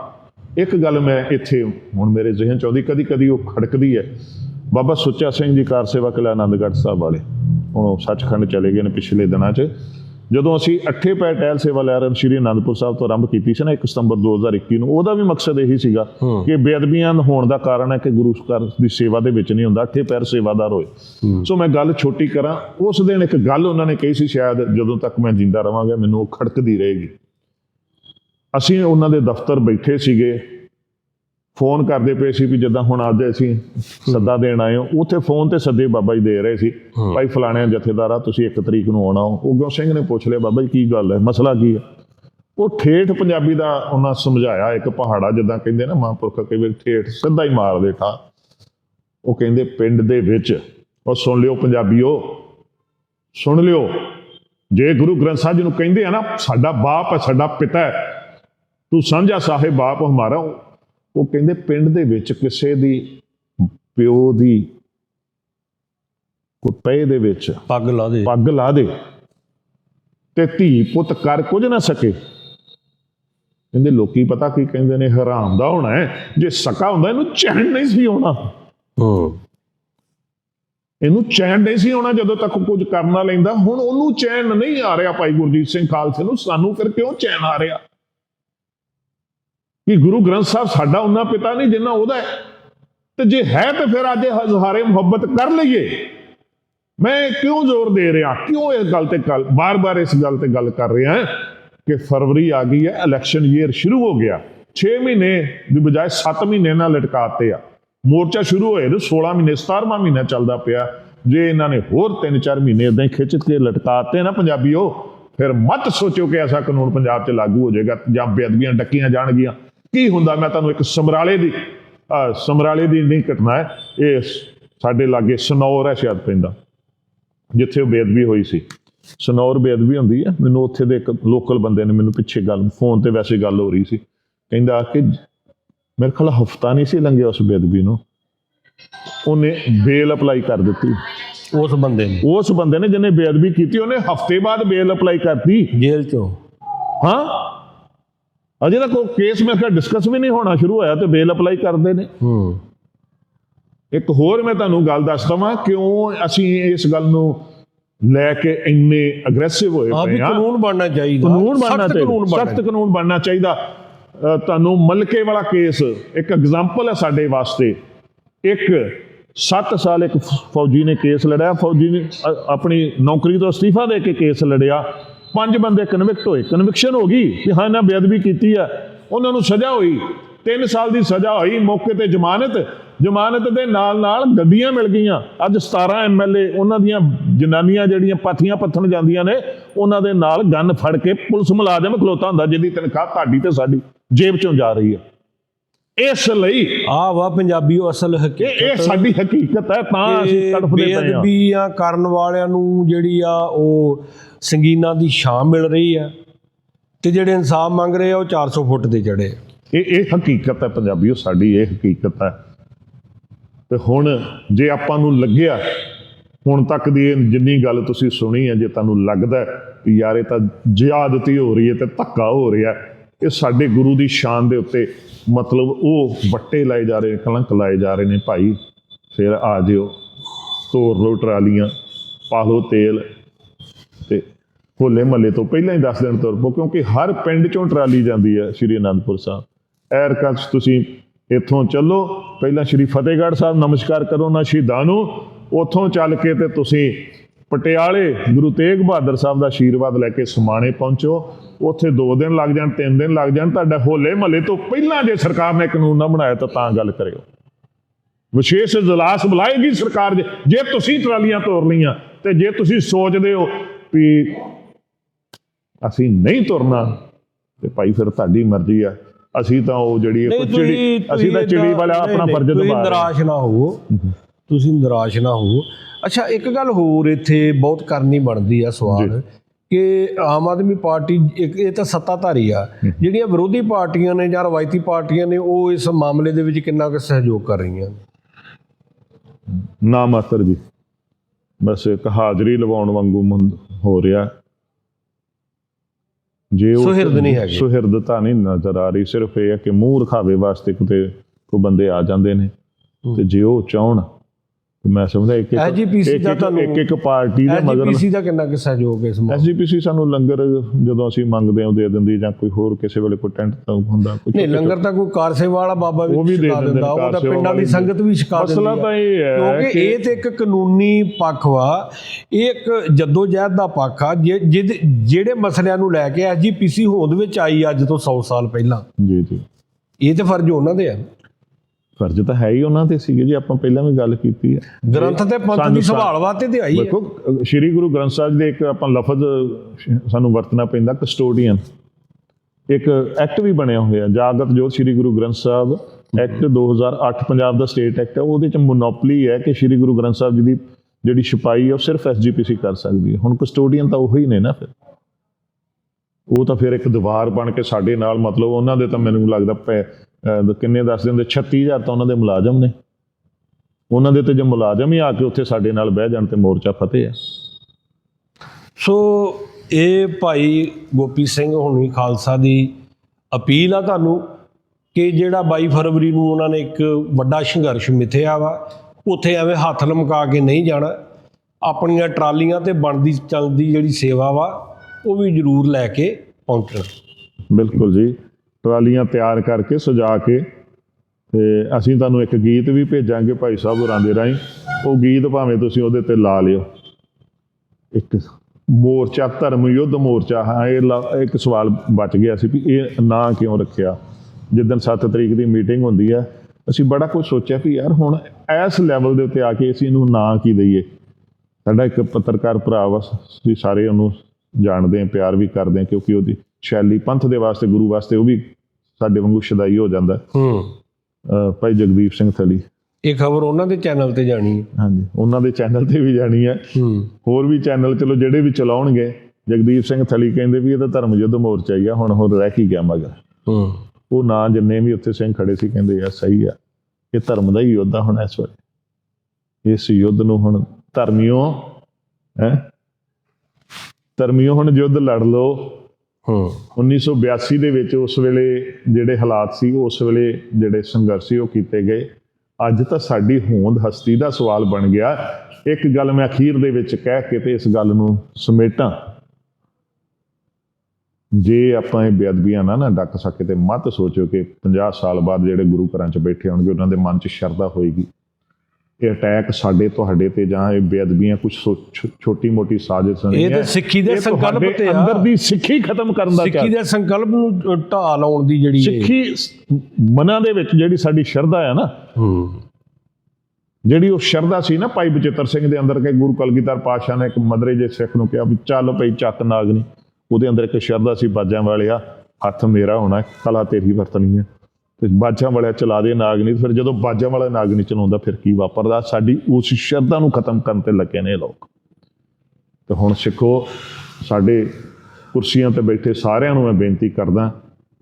ਇੱਕ ਗੱਲ ਮੈਂ ਇੱਥੇ ਹੁਣ ਮੇਰੇ ਜ਼ਿਹਨ ਚ ਆਉਂਦੀ ਕਦੀ ਕਦੀ ਉਹ ਖੜਕਦੀ ਹੈ। ਬਾਬਾ ਸੁੱਚਾ ਸਿੰਘ ਜੀ ਕਾਰ ਸੇਵਾ ਕਿਲਾ ਆਨੰਦਗੜ੍ਹ ਸਾਹਿਬ ਵਾਲੇ। ਹੁਣ ਉਹ ਸੱਚਖੰਡ ਚਲੇ ਗਏ ਨੇ ਪਿਛਲੇ ਦਿਨਾਂ 'ਚ। ਜਦੋਂ ਅਸੀਂ ਅੱਠੇ ਪੈ ਟਹਿਲ ਸੇਵਾ ਲਹਿਰ ਸ਼੍ਰੀ ਅਨੰਦਪੁਰ ਸਾਹਿਬ ਤੋਂ ਆਰੰਭ ਕੀਤੀ ਸੀ ਨਾ 1 ਸਤੰਬਰ 2021 ਨੂੰ ਉਹਦਾ ਵੀ ਮਕਸਦ ਇਹੀ ਸੀਗਾ। ਕਿ ਬੇਅਦਬੀਆਂ ਹੋਣ ਦਾ ਕਾਰਨ ਹੈ ਕਿ ਗੁਰੂ ਘਰ ਦੀ ਸੇਵਾ ਦੇ ਵਿੱਚ ਨਹੀਂ ਹੁੰਦਾ ਅੱਠੇ ਪੈਰ ਸੇਵਾਦਾਰ ਹੋਏ। ਸੋ ਮੈਂ ਗੱਲ ਛੋਟੀ ਕਰਾਂ ਉਸ ਦਿਨ ਇੱਕ ਗੱਲ ਉਹਨਾਂ ਨੇ ਕਹੀ ਸੀ ਸ਼ਾਇਦ ਜਦੋਂ ਤੱਕ ਮੈਂ ਜਿੰਦਾ ਰਵਾਂਗਾ ਮੈਨੂੰ ਉਹ ਖੜਕਦੀ ਰਹੇਗੀ। ਅਸੀਂ ਉਹਨਾਂ ਦੇ ਦਫ਼ਤਰ ਬੈਠੇ ਸੀਗੇ ਫੋਨ ਕਰਦੇ ਪਏ ਸੀ ਵੀ ਜਿੱਦਾਂ ਹੁਣ ਅੱਜ ਅਸੀਂ ਸੱਦਾ ਦੇਣ ਆਏ ਹਾਂ ਉੱਥੇ ਫੋਨ ਤੇ ਸੱਦੇ ਬਾਬਾ ਜੀ ਦੇ ਰਹੇ ਸੀ ਭਾਈ ਫਲਾਣੇ ਜਥੇਦਾਰਾ ਤੁਸੀਂ ਇੱਕ ਤਰੀਕ ਨੂੰ ਆਉਣਾ ਉਗੋਂ ਸਿੰਘ ਨੇ ਪੁੱਛ ਲਿਆ ਬਾਬਾ ਜੀ ਕੀ ਗੱਲ ਹੈ? ਮਸਲਾ ਕੀ ਹੈ? ਉਹ ਠੇਠ ਪੰਜਾਬੀ ਦਾ ਉਹਨਾਂ ਸਮਝਾਇਆ ਇੱਕ ਪਹਾੜਾ ਜਿੱਦਾਂ ਕਹਿੰਦੇ ਨਾ ਮਹਾਂਪੁਰਖ ਕਈ ਵਾਰ ਠੇਠ ਸਿੱਧਾ ਹੀ ਮਾਰਦੇ ਠਾ ਉਹ ਕਹਿੰਦੇ ਪਿੰਡ ਦੇ ਵਿੱਚ ਉਹ ਸੁਣ ਲਿਓ ਪੰਜਾਬੀਓ ਸੁਣ ਲਿਓ। ਜੇ ਗੁਰੂ ਗ੍ਰੰਥ ਸਾਹਿਬ ਜੀ ਨੂੰ ਕਹਿੰਦੇ ਆ ਨਾ ਸਾਡਾ ਬਾਪ ਹੈ ਸਾਡਾ ਪਿਤਾ ਹੈ ਤੂੰ ਸਮਝਾ ਸਾਹਿਬ ਬਾਪ ਹਮਾਰਾ ਉਹ ਕਹਿੰਦੇ ਪਿੰਡ ਦੇ ਵਿੱਚ ਕਿਸੇ ਦੀ ਪਿਓ ਦੀ ਕੁੱਤੇ ਦੇ ਵਿੱਚ ਪੱਗ ਲਾ ਦੇ। ਪੱਗ ਲਾ ਦੇ ਤੇ ਧੀ ਪੁੱਤ ਕਰ ਕੁਝ ਨਾ ਸਕੇ। ਕਹਿੰਦੇ ਲੋਕੀ ਪਤਾ ਕੀ ਕਹਿੰਦੇ ਨੇ ਹਰਾਮ ਦਾ ਹੋਣਾ ਹੈ। ਜੇ ਸਕਾ ਹੁੰਦਾ ਇਹਨੂੰ ਚੈਨ ਨਹੀਂ ਸੀ ਆਉਣਾ। ਹੂੰ। ਇਹਨੂੰ ਚੈਨ ਨਹੀਂ ਸੀ ਆਉਣਾ ਜਦੋਂ ਤੱਕ ਕੁਝ ਕਰਨਾ ਲੈਂਦਾ। ਹੁਣ ਉਹਨੂੰ ਚੈਨ ਨਹੀਂ ਆ ਰਿਹਾ ਭਾਈ ਗੁਰਜੀਤ ਸਿੰਘ ਖਾਲਸੇ ਨੂੰ ਸਾਨੂੰ ਫਿਰ ਕਿਉਂ ਚੈਨ ਆ ਰਿਹਾ? ਕਿ ਗੁਰੂ ਗ੍ਰੰਥ ਸਾਹਿਬ ਸਾਡਾ ਉਹਨਾਂ ਪਿਤਾ ਨਹੀਂ, ਜਿੰਨਾ ਉਹਦਾ ਹੈ। ਤੇ ਜੇ ਹੈ ਤੇ ਫਿਰ ਅੱਜ ਹਜ਼ਾਰੇ ਮੁਹੱਬਤ ਕਰ ਲਈਏ। ਮੈਂ ਕਿਉਂ ਜ਼ੋਰ ਦੇ ਰਿਹਾ? ਕਿਉਂ ਇਸ ਗੱਲ ਤੇ ਗੱਲ ਬਾਰ-ਬਾਰ ਇਸ ਗੱਲ ਤੇ ਗੱਲ ਕਰ ਰਿਹਾ ਕਿ ਫਰਵਰੀ ਆ ਗਈ ਹੈ ਇਲੈਕਸ਼ਨ ਈਅਰ ਸ਼ੁਰੂ ਹੋ ਗਿਆ। 6 ਮਹੀਨੇ ਦੀ ਬਜਾਏ 7 ਮਹੀਨੇ ਨਾਲ ਲਟਕਾਤੇ ਆ। ਮੋਰਚਾ ਸ਼ੁਰੂ ਹੋਏ ਨੂੰ 16 ਮਹੀਨੇ 17ਵਾਂ ਮਹੀਨਾ ਚੱਲਦਾ ਪਿਆ। ਜੇ ਇਹਨਾਂ ਨੇ ਹੋਰ 3-4 ਮਹੀਨੇ ਇਦਾਂ ਹੀ ਖਿੱਚ ਕੇ ਲਟਕਾਤੇ ਨਾ ਪੰਜਾਬੀਓ, ਫਿਰ ਮਤ ਸੋਚੋ ਕਿ ਐਸਾ ਕਾਨੂੰਨ ਪੰਜਾਬ 'ਚ ਲਾਗੂ ਹੋ ਜਾਏਗਾ ਜਾਂ ਬੇਅਦਬੀਆਂ ਡੱਕੀਆਂ ਜਾਣਗੀਆਂ। ਕੀ ਹੁੰਦਾ? ਮੈਂ ਤੁਹਾਨੂੰ ਇੱਕ ਸਮਰਾਲੇ ਦੀ ਸਮਰਾਲੇ ਦੀ ਨਹੀਂ ਘਟਨਾ ਹੈ ਇਹ ਸਾਡੇ ਲਾਗੇ ਸਨੌਰ ਹੈ ਸ਼ਾਇਦ ਪੈਂਦਾ ਜਿੱਥੇ ਉਹ ਬੇਅਦਬੀ ਹੋਈ ਸੀ। ਸਨੌਰ ਬੇਅਦਬੀ ਹੁੰਦੀ ਹੈ। ਮੈਨੂੰ ਉੱਥੇ ਦੇ ਇੱਕ ਲੋਕਲ ਬੰਦੇ ਨੇ ਮੈਨੂੰ ਪਿੱਛੇ ਗੱਲ ਫੋਨ ਤੇ ਵੈਸੇ ਗੱਲ ਹੋ ਰਹੀ ਸੀ। ਕਹਿੰਦਾ ਕਿ ਮੇਰੇ ਖਿਆਲ ਹਫਤਾ ਨਹੀਂ ਸੀ ਲੰਘਿਆ ਉਸ ਬੇਅਦਬੀ ਨੂੰ। ਉਹਨੇ ਬੇਲ ਅਪਲਾਈ ਕਰ ਦਿੱਤੀ। ਉਸ ਬੰਦੇ ਨੇ। ਉਸ ਬੰਦੇ ਨੇ ਜਿਹਨੇ ਬੇਅਦਬੀ ਕੀਤੀ ਉਹਨੇ ਹਫ਼ਤੇ ਬਾਅਦ ਬੇਲ ਅਪਲਾਈ ਕਰਤੀ। ਜੇਲ੍ਹ ਚੋਂ। ਹਾਂ? ਅਜੇ ਤੱਕ ਉਹ ਕੇਸ ਮੇਰੇ ਖਿਆਲ ਡਿਸਕਸ ਵੀ ਨਹੀਂ ਹੋਣਾ ਸ਼ੁਰੂ ਹੋਇਆ ਤੇ ਬੇਲ ਅਪਲਾਈ ਕਰਦੇ ਨੇ। ਹੂੰ। ਇੱਕ ਹੋਰ ਮੈਂ ਤੁਹਾਨੂੰ ਗੱਲ ਦੱਸ ਦਵਾਂ ਕਿਉਂ ਅਸੀਂ ਇਸ ਗੱਲ ਨੂੰ ਲੈ ਕੇ ਇੰਨੇ ਅਗਰੈਸਿਵ ਹੋਏ ਆ ਪਏ ਹਾਂ? ਕਾਨੂੰਨ ਬਣਨਾ ਚਾਹੀਦਾ। ਕਾਨੂੰਨ ਬਣਨਾ ਚਾਹੀਦਾ। ਸਖਤ ਕਾਨੂੰਨ ਬਣਨਾ ਚਾਹੀਦਾ। ਤੁਹਾਨੂੰ ਮਲਕੇ ਵਾਲਾ ਕੇਸ ਇੱਕ ਐਗਜ਼ਾਮਪਲ ਹੈ ਸਾਡੇ ਵਾਸਤੇ। ਇੱਕ 7 ਸਾਲ ਇੱਕ ਫੌਜੀ ਨੇ ਕੇਸ ਲੜਿਆ। ਫੌਜੀ ਨੇ ਆਪਣੀ ਨੌਕਰੀ ਤੋਂ ਅਸਤੀਫਾ ਦੇ ਕੇ ਕੇਸ ਲੜਿਆ। ਪੰਜ ਬੰਦੇ ਕਨਵਿਕਟ ਹੋਏ। ਕਨਵਿਕਸ਼ਨ ਹੋ ਗਈ ਕਿ ਹਾਂ ਇਹਨਾਂ ਬੇਅਦਬੀ ਕੀਤੀ ਆ। ਉਹਨਾਂ ਨੂੰ ਸਜ਼ਾ ਹੋਈ। 3 ਸਾਲ ਦੀ ਸਜ਼ਾ ਹੋਈ। ਮੌਕੇ ਤੇ ਜ਼ਮਾਨਤ। ਜ਼ਮਾਨਤ ਦੇ ਨਾਲ ਨਾਲ ਗੱਡੀਆਂ ਮਿਲ ਗਈਆਂ। ਅੱਜ 17 ਐਮਐਲਏ ਉਹਨਾਂ ਦੀਆਂ ਜਨਾਨੀਆਂ ਜਿਹੜੀਆਂ ਪਾਥੀਆਂ ਪੱਥਣ ਜਾਂਦੀਆਂ ਨੇ ਉਹਨਾਂ ਦੇ ਨਾਲ ਗਨ ਫੜ ਕੇ ਪੁਲਿਸ ਮੁਲਾਜ਼ਮ ਖਲੋਤਾ ਹੁੰਦਾ ਜਿਹਦੀ ਤਨਖਾਹ ਤੁਹਾਡੀ ਤੇ ਸਾਡੀ ਜੇਬ ਚੋਂ ਜਾ ਰਹੀ ਹੈ ਇਸ ਲਈ ਆ ਵਾ ਪੰਜਾਬੀਓ ਅਸਲ ਹਕੀਕਤ ਇਹ ਸਾਡੀ ਹਕੀਕਤ ਹੈ ਤਾਂ ਅਸੀਂ ਤੜਫਦੇ ਪਏ ਹਾਂ ਬੇਅਦਬੀਆਂ ਕਰਨ ਵਾਲਿਆਂ ਨੂੰ ਜਿਹੜੀ ਆ ਉਹ ਸੰਗੀਨਾਂ ਦੀ ਛਾਂ ਮਿਲ ਰਹੀ ਹੈ ਤੇ ਜਿਹੜੇ ਇਨਸਾਫ ਮੰਗ ਰਹੇ ਆ, ਉਹ 400 ਫੁੱਟ ਦੇ ਚੜੇ ਇਹ ਇਹ ਹਕੀਕਤ ਹੈ ਪੰਜਾਬੀਓ, ਸਾਡੀ ਇਹ ਹਕੀਕਤ ਹੈ। ਤੇ ਹੁਣ ਜੇ ਆਪਾਂ ਨੂੰ ਲੱਗਿਆ, ਹੁਣ ਤੱਕ ਦੀ ਇਹ ਜਿੰਨੀ ਗੱਲ ਤੁਸੀਂ ਸੁਣੀ ਹੈ, ਜੇ ਤੁਹਾਨੂੰ ਲੱਗਦਾ ਵੀ ਯਾਰ ਇਹ ਤਾਂ ਜ਼ਿਆਦਤੀ ਹੋ ਰਹੀ ਹੈ ਤੇ ਧੱਕਾ ਹੋ ਰਿਹਾ ਇਹ ਸਾਡੇ ਗੁਰੂ ਦੀ ਸ਼ਾਨ ਦੇ ਉੱਤੇ ਮਤਲਬ ਉਹ ਵੱਟੇ ਲਾਏ ਜਾ ਰਹੇ, ਕਲੰਕ ਲਾਏ ਜਾ ਰਹੇ ਨੇ ਭਾਈ। ਫਿਰ ਆ ਜਿਓ ਤੋਰ ਲੋ ਟਰਾਲੀਆਂ, ਪਾ ਲਓ ਤੇਲ ਤੇ ਹੋਲੇ ਮਹੱਲੇ ਤੋਂ ਪਹਿਲਾਂ ਹੀ 10 ਦਿਨ ਤੁਰ ਪਓ, ਕਿਉਂਕਿ ਹਰ ਪਿੰਡ ਚੋਂ ਟਰਾਲੀ ਜਾਂਦੀ ਹੈ ਸ਼੍ਰੀ ਅਨੰਦਪੁਰ ਸਾਹਿਬ। ਐਰਕਾ 'ਚ ਤੁਸੀਂ ਇੱਥੋਂ ਚੱਲੋ, ਪਹਿਲਾਂ ਸ਼੍ਰੀ ਫਤਿਹਗੜ੍ਹ ਸਾਹਿਬ ਨਮਸਕਾਰ ਕਰੋ ਨਾ ਸ਼ਹੀਦਾਂ ਨੂੰ ਉੱਥੋਂ ਚੱਲ ਕੇ ਤੇ ਤੁਸੀਂ ਪਟਿਆਲੇ ਗੁਰੂ ਤੇਗ ਬਹਾਦਰ ਸਾਹਿਬ ਦਾ ਆਸ਼ੀਰਵਾਦ ਲੈ ਕੇ ਸਮਾਣੇ ਪਹੁੰਚੋ। ਉੱਥੇ 2 ਦਿਨ ਲੱਗ ਜਾਣ 3 ਦਿਨ ਲੱਗ ਜਾਣ, ਤੁਹਾਡਾ ਹੋਲੇ ਮਹੱਲੇ ਤੋਂ ਪਹਿਲਾਂ ਜੇ ਸਰਕਾਰ ਨੇ ਕਾਨੂੰਨ ਨਾ ਬਣਾਇਆ ਤਾਂ ਤਾਂ ਗੱਲ ਕਰਿਓ। ਵਿਸ਼ੇਸ਼ ਇਜਲਾਸ ਬੁਲਾਏਗੀ ਸਰਕਾਰ ਜੇ ਜੇ ਤੁਸੀਂ ਟਰਾਲੀਆਂ ਤੋਰ ਲਈਆਂ ਤੇ ਜੇ ਤੁਸੀਂ ਸੋਚਦੇ ਹੋ ਵੀ ਅਸੀਂ ਨਹੀਂ ਤੁਰਨਾ ਤੇ ਭਾਈ ਫਿਰ ਤੁਹਾਡੀ ਮਰਜ਼ੀ ਆ। ਅਸੀਂ ਤਾਂ ਉਹ ਜਿਹੜੀ ਤੁਸੀਂ ਚਿੜੀ ਅਸੀਂ ਤਾਂ ਚਿੜੀ ਵਾਲਾ ਆਪਣਾ ਫਰਜ਼ ਤੁਸੀਂ ਨਿਭਾ ਰਹੇ। ਨਿਰਾਸ਼ ਨਾ ਹੋਵੋ। ਤੁਸੀਂ ਨਿਰਾਸ਼ ਨਾ ਹੋਵੋ। ਅੱਛਾ ਇੱਕ ਗੱਲ ਹੋਰ ਇੱਥੇ ਬਹੁਤ ਕਰਨੀ ਬਣਦੀ ਆ ਸਵਾਲ ਕਿ ਆਮ ਆਦਮੀ ਪਾਰਟੀ ਇੱਕ ਇਹ ਤਾਂ ਸੱਤਾਧਾਰੀ ਆ। ਜਿਹੜੀਆਂ ਵਿਰੋਧੀ ਪਾਰਟੀਆਂ ਨੇ ਜਾਂ ਰਵਾਇਤੀ ਪਾਰਟੀਆਂ ਨੇ ਉਹ ਇਸ ਮਾਮਲੇ ਦੇ ਵਿੱਚ ਕਿੰਨਾ ਕੁ ਸਹਿਯੋਗ ਕਰ ਰਹੀਆਂ ਨਾ ਮਾਤਰ ਜੀ। ਬਸ ਇੱਕ ਹਾਜ਼ਰੀ ਲਵਾਉਣ ਵਾਂਗੂ ਹੋ ਰਿਹਾ। ਜੇ ਉਹ ਸੁਹਿਰਦ ਨਹੀਂ ਹੈਗੇ। ਸੁਹਿਰਦਤਾ ਨਹੀਂ ਨਜ਼ਰ ਆ ਰਹੀ ਸਿਰਫ ਇਹ ਹੈ ਕਿ ਮੂੰਹ ਰਖਾਵੇ ਵਾਸਤੇ ਕਿਤੇ ਕੋਈ ਬੰਦੇ ਆ ਜਾਂਦੇ ਨੇ। ਤੇ ਜੇ ਉਹ ਚਾਹਣ ਮੈਂ ਸਮਝਦਾ ਇੱਕ ਇੱਕ ਇੱਕ- ਦਾ ਇੱਕ- ਤੁਹਾਨੂੰ- ਇੱਕ ਇੱਕ ਪਾਰਟੀ ਦੇ ਮਗਰ ਐਸਜੀਪੀਸੀ ਦਾ ਕਿੰਨਾ ਕੁ ਸਹਿਯੋਗ ਹੈ ਇਸ ਮਾਮਲੇ ਐਸਜੀਪੀਸੀ ਸਾਨੂੰ ਲੰਗਰ ਜਦੋਂ ਅਸੀਂ ਮੰਗਦੇ ਹਾਂ ਉਹ ਦੇ ਦਿੰਦੀ ਜਾਂ ਕੋਈ ਹੋਰ ਕਿਸੇ ਵੇਲੇ ਕੋਈ ਟੈਂਟ ਤਾਂ ਹੁੰਦਾ ਕੋਈ ਨਹੀਂ ਲੰਗਰ ਤਾਂ ਕੋਈ ਕਾਰ ਸੇਵਾ ਵਾਲਾ ਬਾਬਾ ਵੀ ਛਕਾ ਦਿੰਦੇ ਉਹ ਤਾਂ ਪਿੰਡਾਂ ਦੀ ਸੰਗਤ ਵੀ ਛਕਾ ਦਿੰਦੀ ਮਸਲਾ ਤਾਂ ਇਹ ਹੈ ਕਿਉਂਕਿ ਕਿ- ਇਹ ਤੇ ਇੱਕ ਕਾਨੂੰਨੀ ਪੱਖ ਵਾ ਇਹ ਇੱਕ ਜਦੋਜਹਿਦ ਦਾ ਪੱਖ ਆ ਜਿਹਦੇ- ਜਿਹੜੇ ਮਸਲਿਆਂ ਨੂੰ ਲੈ ਕੇ ਐਸਜੀਪੀਸੀ ਹੋਂਦ ਵਿੱਚ ਆਈ ਅੱਜ ਤੋਂ 100 ਸਾਲ ਪਹਿਲਾਂ। ਜੀ ਜੀ। ਇਹ ਤੇ ਫਰਜ਼ ਉਹਨਾਂ ਦੇ ਆ। ਫਰਜ਼ ਤਾਂ ਹੈ ਹੀ ਉਹਨਾਂ ਤੇ ਸੀਗੇ ਜੀ ਆਪਾਂ ਪਹਿਲਾਂ ਵੀ ਗੱਲ ਕੀਤੀ ਹੈ। ਗ੍ਰੰਥ ਤੇ ਪੰਥ ਦੀ ਸੰਭਾਲ ਵਾਸਤੇ ਤੇ ਆਈ ਹੈ। ਦੇਖੋ ਸ਼੍ਰੀ ਗੁਰੂ ਗ੍ਰੰਥ ਸਾਹਿਬ ਦੇ ਇੱਕ ਆਪਾਂ ਲਫ਼ਜ਼ ਸਾਨੂੰ ਵਰਤਣਾ ਪੈਂਦਾ ਕਸਟੋਡੀਅਨ। ਇੱਕ ਐਕਟ ਵੀ ਬਣਿਆ ਹੋਇਆ ਜਾਗਤ ਜੋਤ ਸ਼੍ਰੀ ਗੁਰੂ ਗ੍ਰੰਥ ਸਾਹਿਬ ਐਕਟ 2008 ਪੰਜਾਬ ਦਾ ਸਟੇਟ ਐਕਟ ਹੈ ਉਹਦੇ ਚ ਮੋਨੋਪਲੀ ਹੈ ਕਿ ਸ਼੍ਰੀ ਗੁਰੂ ਗ੍ਰੰਥ ਸਾਹਿਬ ਜੀ ਦੀ ਜਿਹੜੀ ਛਪਾਈ ਹੈ ਉਹ ਸਿਰਫ ਐਸਜੀਪੀਸੀ ਕਰ ਸਕਦੀ ਹੈ। ਹੁਣ ਕਸਟੋਡੀਅਨ ਤਾਂ ਉਹੀ ਨੇ ਨਾ ਫਿਰ। ਉਹ ਤਾਂ ਫਿਰ ਇੱਕ ਦੀਵਾਰ ਬਣ ਕੇ ਸਾਡੇ ਨਾਲ, ਮਤਲਬ ਉਹਨਾਂ ਦੇ ਤਾਂ ਮੈਨੂੰ ਲੱਗਦਾ ਪੈ- ਕਿੰਨੇ ਦੱਸ ਦਿੰਦੇ 36000 ਤਾਂ ਉਹਨਾਂ ਦੇ ਮੁਲਾਜ਼ਮ ਨੇ। ਉਹਨਾਂ ਦੇ ਤੇ ਜੇ ਮੁਲਾਜ਼ਮ ਹੀ ਆ ਕੇ ਉੱਥੇ ਸਾਡੇ ਨਾਲ ਬਹਿ ਜਾਣ ਤੇ ਮੋਰਚਾ ਫਤਿਹ ਆ। ਸੋ ਇਹ ਭਾਈ ਗੋਪੀ ਸਿੰਘ ਹੁਣੀ ਖਾਲਸਾ ਦੀ ਅਪੀਲ ਆ ਤੁਹਾਨੂੰ ਕਿ ਜਿਹੜਾ 22 ਫਰਵਰੀ ਨੂੰ ਉਹਨਾਂ ਨੇ ਇੱਕ ਵੱਡਾ ਸੰਘਰਸ਼ ਮਿਥਿਆ ਵਾ, ਉੱਥੇ ਐਵੇਂ ਹੱਥ ਲਮਕਾ ਕੇ ਨਹੀਂ ਜਾਣਾ। ਆਪਣੀਆਂ ਟਰਾਲੀਆਂ ਤੇ ਬਣਦੀ, ਚੱਲਦੀ ਜਿਹੜੀ ਸੇਵਾ ਵਾ ਉਹ ਵੀ ਜ਼ਰੂਰ ਲੈ ਕੇ ਪਹੁੰਚਣਾ। ਬਿਲਕੁਲ ਜੀ। ਟਰਾਲੀਆਂ ਤਿਆਰ ਕਰਕੇ ਸਜਾ ਕੇ ਤੇ ਅਸੀਂ ਤੁਹਾਨੂੰ ਇੱਕ ਗੀਤ ਵੀ ਭੇਜਾਂਗੇ ਭਾਈ ਸਾਹਿਬ ਹੋਰਾਂ ਦੇ ਰਾਹੀਂ। ਉਹ ਗੀਤ ਭਾਵੇਂ ਤੁਸੀਂ ਉਹਦੇ ਤੇ ਲਾ ਲਿਓ। ਇੱਕ ਮੋਰਚਾ, ਧਰਮ ਯੁੱਧ ਮੋਰਚਾ। ਹਾਂ, ਇਹ ਲਾ- ਇੱਕ ਸਵਾਲ ਬਚ ਗਿਆ ਸੀ ਵੀ ਇਹ ਨਾਂ ਕਿਉਂ ਰੱਖਿਆ? ਜਿੱਦਣ 7 ਤਰੀਕ ਦੀ ਮੀਟਿੰਗ ਹੁੰਦੀ ਹੈ ਅਸੀਂ ਬੜਾ ਕੁਝ ਸੋਚਿਆ ਵੀ ਯਾਰ ਹੁਣ ਇਸ ਲੈਵਲ ਦੇ ਉੱਤੇ ਆ ਕੇ ਅਸੀਂ ਇਹਨੂੰ ਨਾਂ ਕੀ ਦਈਏ? ਸਾਡਾ ਇੱਕ ਪੱਤਰਕਾਰ ਭਰਾ ਵਾ, ਅਸੀਂ ਸਾਰੇ ਉਹਨੂੰ ਜਾਣਦੇ ਹਾਂ ਪਿਆਰ ਵੀ ਕਰਦੇ ਹਾਂ ਕਿਉਂਕਿ ਉਹਦੀ ਸ਼ੈਲੀ ਪੰਥ ਦੇ ਵਾਸਤੇ ਗੁਰੂ ਵਾਸਤੇ ਉਹ ਵੀ ਸਾਡੇ ਵਾਂਗੂ ਸ਼ਦਾਈ ਹੋ ਜਾਂਦਾ। ਹੂੰ। ਭਾਈ ਜਗਦੀਪ ਸਿੰਘ ਥਲੀ। ਇਹ ਖਬਰ ਉਹਨਾਂ ਦੇ ਚੈਨਲ ਤੇ ਜਾਣੀ ਹੈ। ਹਾਂਜੀ ਉਹਨਾਂ ਦੇ ਚੈਨਲ ਤੇ ਵੀ ਜਾਣੀ ਹੈ। ਹੂੰ। ਹੋਰ ਵੀ ਚੈਨਲ ਚਲੋ ਜਿਹੜੇ ਵੀ ਚਲਾਉਣਗੇ ਜਗਦੀਪ ਸਿੰਘ ਥਲੀ ਕਹਿੰਦੇ ਵੀ ਇਹ ਤਾਂ ਧਰਮ ਯੁੱਧ ਮੋਰਚਾ ਹੀ ਆ ਹੁਣ ਹੋਰ ਰਹਿ ਕੀ ਗਿਆ ਮਗਰ। ਹੂੰ। ਉਹ ਨਾਂ ਜਿੰਨੇ ਵੀ ਉੱਥੇ ਸਿੰਘ ਖੜੇ ਸੀ ਕਹਿੰਦੇ ਯਾਰ ਸਹੀ ਆ। ਇਹ ਧਰਮ ਦਾ ਹੀ ਯੁੱਧ ਆ ਹੁਣ ਇਸ ਵੇਲੇ। ਇਸ ਯੁੱਧ ਨੂੰ ਹੁਣ ਧਰਮੀਓ ਹੈ ਧਰਮੀਓ ਹੁਣ ਯੁੱਧ ਲੜ ਲਓ। ਹੂੰ। 1982 ਦੇ ਵਿੱਚ ਉਸ ਵੇਲੇ ਜਿਹੜੇ ਹਾਲਾਤ ਸੀ ਉਸ ਵੇਲੇ ਜਿਹੜੇ ਸੰਘਰਸ਼ ਸੀ ਉਹ ਕੀਤੇ ਗਏ। ਅੱਜ ਤਾਂ ਸਾਡੀ ਹੋਂਦ ਹਸਤੀ ਦਾ ਸਵਾਲ ਬਣ ਗਿਆ। ਇੱਕ ਗੱਲ ਮੈਂ ਅਖੀਰ ਦੇ ਵਿੱਚ ਕਹਿ ਕੇ ਤੇ ਇਸ ਗੱਲ ਨੂੰ ਸਮੇਟਾਂ। ਜੇ ਆਪਾਂ ਇਹ ਬੇਅਦਬੀਆਂ ਨਾ ਨਾ ਡੱਕ ਸਕੇ ਤੇ ਮਤ ਸੋਚੋ ਕਿ 50 ਸਾਲ ਬਾਅਦ ਜਿਹੜੇ ਗੁਰੂ ਘਰਾਂ 'ਚ ਬੈਠੇ ਹੋਣਗੇ ਉਹਨਾਂ ਦੇ ਮਨ 'ਚ ਸ਼ਰਧਾ ਹੋਏਗੀ। ਇਹ ਅਟੈਕ ਸਾਡੇ ਤੁਹਾਡੇ ਤੇ ਜਾਂ ਇਹ ਬੇਅਦਬੀਆਂ ਕੁਝ ਛੋਟੀ ਮੋਟੀ ਸਾਜ਼ਿਸ਼ ਨਹੀਂ ਇਹ ਹੈ। ਤੇ ਸਿੱਖੀ ਦੇ ਇਹ ਸੰਕਲਪ ਤੇ ਆ। ਅੰਦਰ ਦੀ ਸਿੱਖੀ ਖਤਮ ਕਰਨ ਦਾ ਸਿੱਖੀ ਦੇ ਸੰਕਲਪ ਨੂੰ ਢਾਹ ਲਾਉਣ ਦੀ ਜਿਹੜੀ ਇਹ- ਸਿੱਖੀ ਮਨਾਂ ਦੇ ਵਿੱਚ ਜਿਹੜੀ ਸਾਡੀ ਸ਼ਰਧਾ ਹੈ ਨਾ ਜਿਹੜੀ ਉਹ ਸ਼ਰਧਾ ਸੀ ਨਾ ਭਾਈ ਬਚਿੱਤਰ ਸਿੰਘ ਦੇ ਅੰਦਰ ਕਿ ਗੁਰੂ ਕਲਗੀਧਰ ਪਾਤਸ਼ਾਹ ਨੇ ਇੱਕ ਮਦਰੇ ਜੇ ਸਿੱਖ ਨੂੰ ਕਿਹਾ ਵੀ ਚੱਲ ਭਈ ਚੱਕ ਨਾਗਨੀ। ਉਹਦੇ ਅੰਦਰ ਇੱਕ ਸ਼ਰਧਾ ਸੀ ਬਾਜਾਂ ਵਾਲਿਆ ਹੱਥ ਮੇਰਾ ਹੋਣਾ ਕਲਾ ਤੇਰੀ ਵਰਤਣੀ ਹੈ ਤੇ ਬਾਜਾਂ ਵਾਲਿਆ ਚਲਾ ਦੇ ਨਾਗਨੀ ਫਿਰ ਜਦੋਂ ਬਾਜਾਂ ਵਾਲਾ ਨਾਗਨੀ ਚਲਾਉਂਦਾ, ਫਿਰ ਕੀ ਵਾਪਰਦਾ? ਸਾਡੀ ਉਸ ਸ਼ਰਧਾ ਨੂੰ ਖਤਮ ਕਰਨ ਤੇ ਲੱਗੇ ਨੇ ਲੋਕ। ਤੇ ਹੁਣ ਸਿੱਖੋ, ਸਾਡੇ ਕੁਰਸੀਆਂ ਤੇ ਬੈਠੇ ਸਾਰਿਆਂ ਨੂੰ ਮੈਂ ਬੇਨਤੀ ਕਰਦਾ,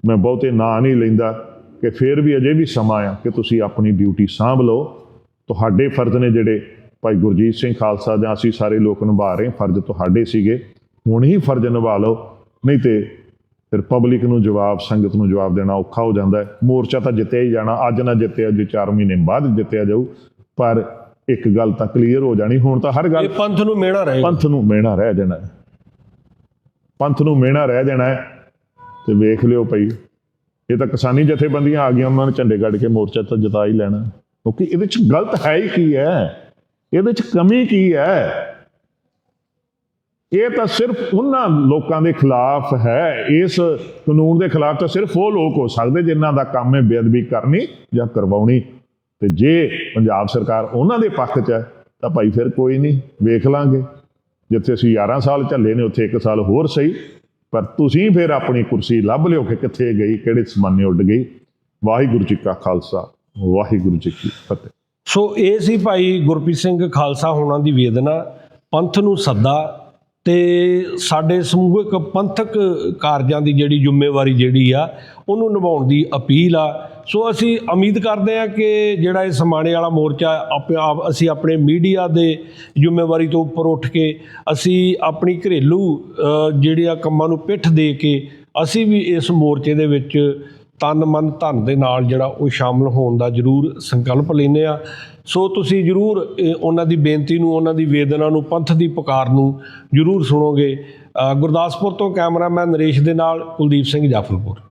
ਮੈਂ ਬਹੁਤੇ ਨਾਂ ਨਹੀਂ ਲੈਂਦਾ ਕਿ ਫਿਰ ਵੀ ਅਜੇ ਵੀ ਸਮਾਂ ਆ ਕਿ ਤੁਸੀਂ ਆਪਣੀ ਡਿਊਟੀ ਸਾਂਭ ਲਓ। ਤੁਹਾਡੇ ਫਰਜ਼ ਨੇ ਜਿਹੜੇ ਭਾਈ ਗੁਰਜੀਤ ਸਿੰਘ ਖਾਲਸਾ ਜਾਂ ਅਸੀਂ ਸਾਰੇ ਲੋਕ ਨਿਭਾ ਰਹੇ ਫਰਜ਼ ਤੁਹਾਡੇ ਸੀਗੇ। ਹੁਣ ਹੀ ਫਰਜ਼ ਨਿਭਾ ਲਓ, ਨਹੀਂ ਤੇ ਫਿਰ ਪਬਲਿਕ ਨੂੰ ਜਵਾਬ ਸੰਗਤ ਨੂੰ ਜਵਾਬ ਦੇਣਾ ਔਖਾ ਹੋ ਜਾਂਦਾ ਹੈ। ਮੋਰਚਾ ਤਾਂ ਜਿੱਤਿਆ ਹੀ ਜਾਣਾ ਅੱਜ ਨਾ ਜਿੱਤਿਆ ਜੇ 4 ਮਹੀਨੇ ਬਾਅਦ ਜਿੱਤਿਆ ਜਾਊ ਪਰ ਇੱਕ ਗੱਲ ਤਾਂ ਕਲੀਅਰ ਹੋ ਜਾਣੀ ਹੁਣ ਤਾਂ ਹਰ ਗੱਲ ਇਹ ਪੰਥ ਨੂੰ ਮਿਹਣਾ ਰਹੇਗਾ। ਪੰਥ ਨੂੰ ਮਿਹਣਾ ਰਹਿ ਜਾਣਾ। ਪੰਥ ਨੂੰ ਮਿਹਣਾ ਰਹਿ ਜਾਣਾ ਤੇ ਵੇਖ ਲਿਓ ਭਈ ਇਹ ਤਾਂ ਕਿਸਾਨੀ ਜਥੇਬੰਦੀਆਂ ਆ ਗਈਆਂ ਉਹਨਾਂ ਨੇ ਝੰਡੇ ਕੱਢ ਕੇ ਮੋਰਚਾ ਤਾਂ ਜਿਤਾ ਹੀ ਲੈਣਾ। ਕਿਉਂਕਿ ਇਹਦੇ ਚ ਗਲਤ ਹੈ ਹੀ ਕੀ ਹੈ? ਇਹਦੇ ਚ ਕਮੀ ਕੀ ਹੈ? ਇਹ ਤਾਂ ਸਿਰਫ ਉਹਨਾਂ ਲੋਕਾਂ ਦੇ ਖਿਲਾਫ ਹੈ। ਇਸ ਕਾਨੂੰਨ ਦੇ ਖਿਲਾਫ ਤਾਂ ਸਿਰਫ ਉਹ ਲੋਕ ਹੋ ਸਕਦੇ ਜਿਨ੍ਹਾਂ ਦਾ ਕੰਮ ਹੈ ਬੇਅਦਬੀ ਕਰਨੀ ਜਾਂ ਕਰਵਾਉਣੀ। ਤੇ ਜੇ ਪੰਜਾਬ ਸਰਕਾਰ ਉਹਨਾਂ ਦੇ ਪੱਖ 'ਚ ਹੈ, ਤਾਂ ਭਾਈ ਫਿਰ ਕੋਈ ਨਹੀਂ, ਵੇਖ ਲਾਂਗੇ। ਜਿੱਥੇ ਅਸੀਂ 11 ਸਾਲ ਝੱਲੇ ਨੇ, ਉੱਥੇ 1 ਸਾਲ ਹੋਰ ਸਹੀ। ਪਰ ਤੁਸੀਂ ਫਿਰ ਆਪਣੀ ਕੁਰਸੀ ਲੱਭ ਲਿਓ ਕਿ ਕਿੱਥੇ ਗਈ, ਕਿਹੜੇ ਸਮਾਨੇ ਉੱਡ ਗਈ। ਵਾਹਿਗੁਰੂ ਜੀ ਕਾ ਖਾਲਸਾ, ਵਾਹਿਗੁਰੂ ਜੀ ਕੀ ਫਤਿਹ। ਸੋ ਇਹ ਸੀ ਭਾਈ ਗੁਰਪ੍ਰੀਤ ਸਿੰਘ ਖਾਲਸਾ ਹੋਣਾ ਦੀ ਵੇਦਨਾ, ਪੰਥ ਨੂੰ ਸੱਦਾ ਤੇ ਸਾਡੇ ਸਮੂਹਿਕ ਪੰਥਕ ਕਾਰਜਾਂ ਦੀ ਜਿਹੜੀ ਜ਼ਿੰਮੇਵਾਰੀ ਜਿਹੜੀ ਆ ਉਹਨੂੰ ਨਿਭਾਉਣ ਦੀ ਅਪੀਲ ਆ। ਸੋ ਅਸੀਂ ਉਮੀਦ ਕਰਦੇ ਹਾਂ ਕਿ ਜਿਹੜਾ ਇਹ ਸਮਾਣੇ ਵਾਲਾ ਮੋਰਚਾ ਆਪੇ ਆਪ ਅਸੀਂ ਆਪਣੇ ਮੀਡੀਆ ਦੇ ਜ਼ਿੰਮੇਵਾਰੀ ਤੋਂ ਉੱਪਰ ਉੱਠ ਕੇ ਅਸੀਂ ਆਪਣੀ ਘਰੇਲੂ ਅ, ਜਿਹੜੀਆਂ ਕੰਮਾਂ ਨੂੰ ਪਿੱਠ ਦੇ ਕੇ ਅਸੀਂ ਵੀ ਇਸ ਮੋਰਚੇ ਦੇ ਵਿੱਚ ਤਨ ਮਨ ਧਨ ਦੇ ਨਾਲ ਜਿਹੜਾ ਉਹ ਸ਼ਾਮਲ ਹੋਣ ਦਾ ਜਰੂਰ ਸੰਕਲਪ ਲੈਂਦੇ ਆ ਸੋ ਤੁਸੀਂ ਜਰੂਰ ਉਹਨਾਂ ਦੀ ਬੇਨਤੀ ਨੂੰ, ਉਹਨਾਂ ਦੀ ਵੇਦਨਾ ਨੂੰ, ਪੰਥ ਦੀ ਪੁਕਾਰ ਨੂੰ ਜਰੂਰ ਸੁਣੋਗੇ। ਗੁਰਦਾਸਪੁਰ ਤੋਂ ਕੈਮਰਾਮੈਨ ਨਰੇਸ਼ ਦੇ ਨਾਲ ਕੁਲਦੀਪ ਸਿੰਘ ਜਾਫਲਪੁਰ।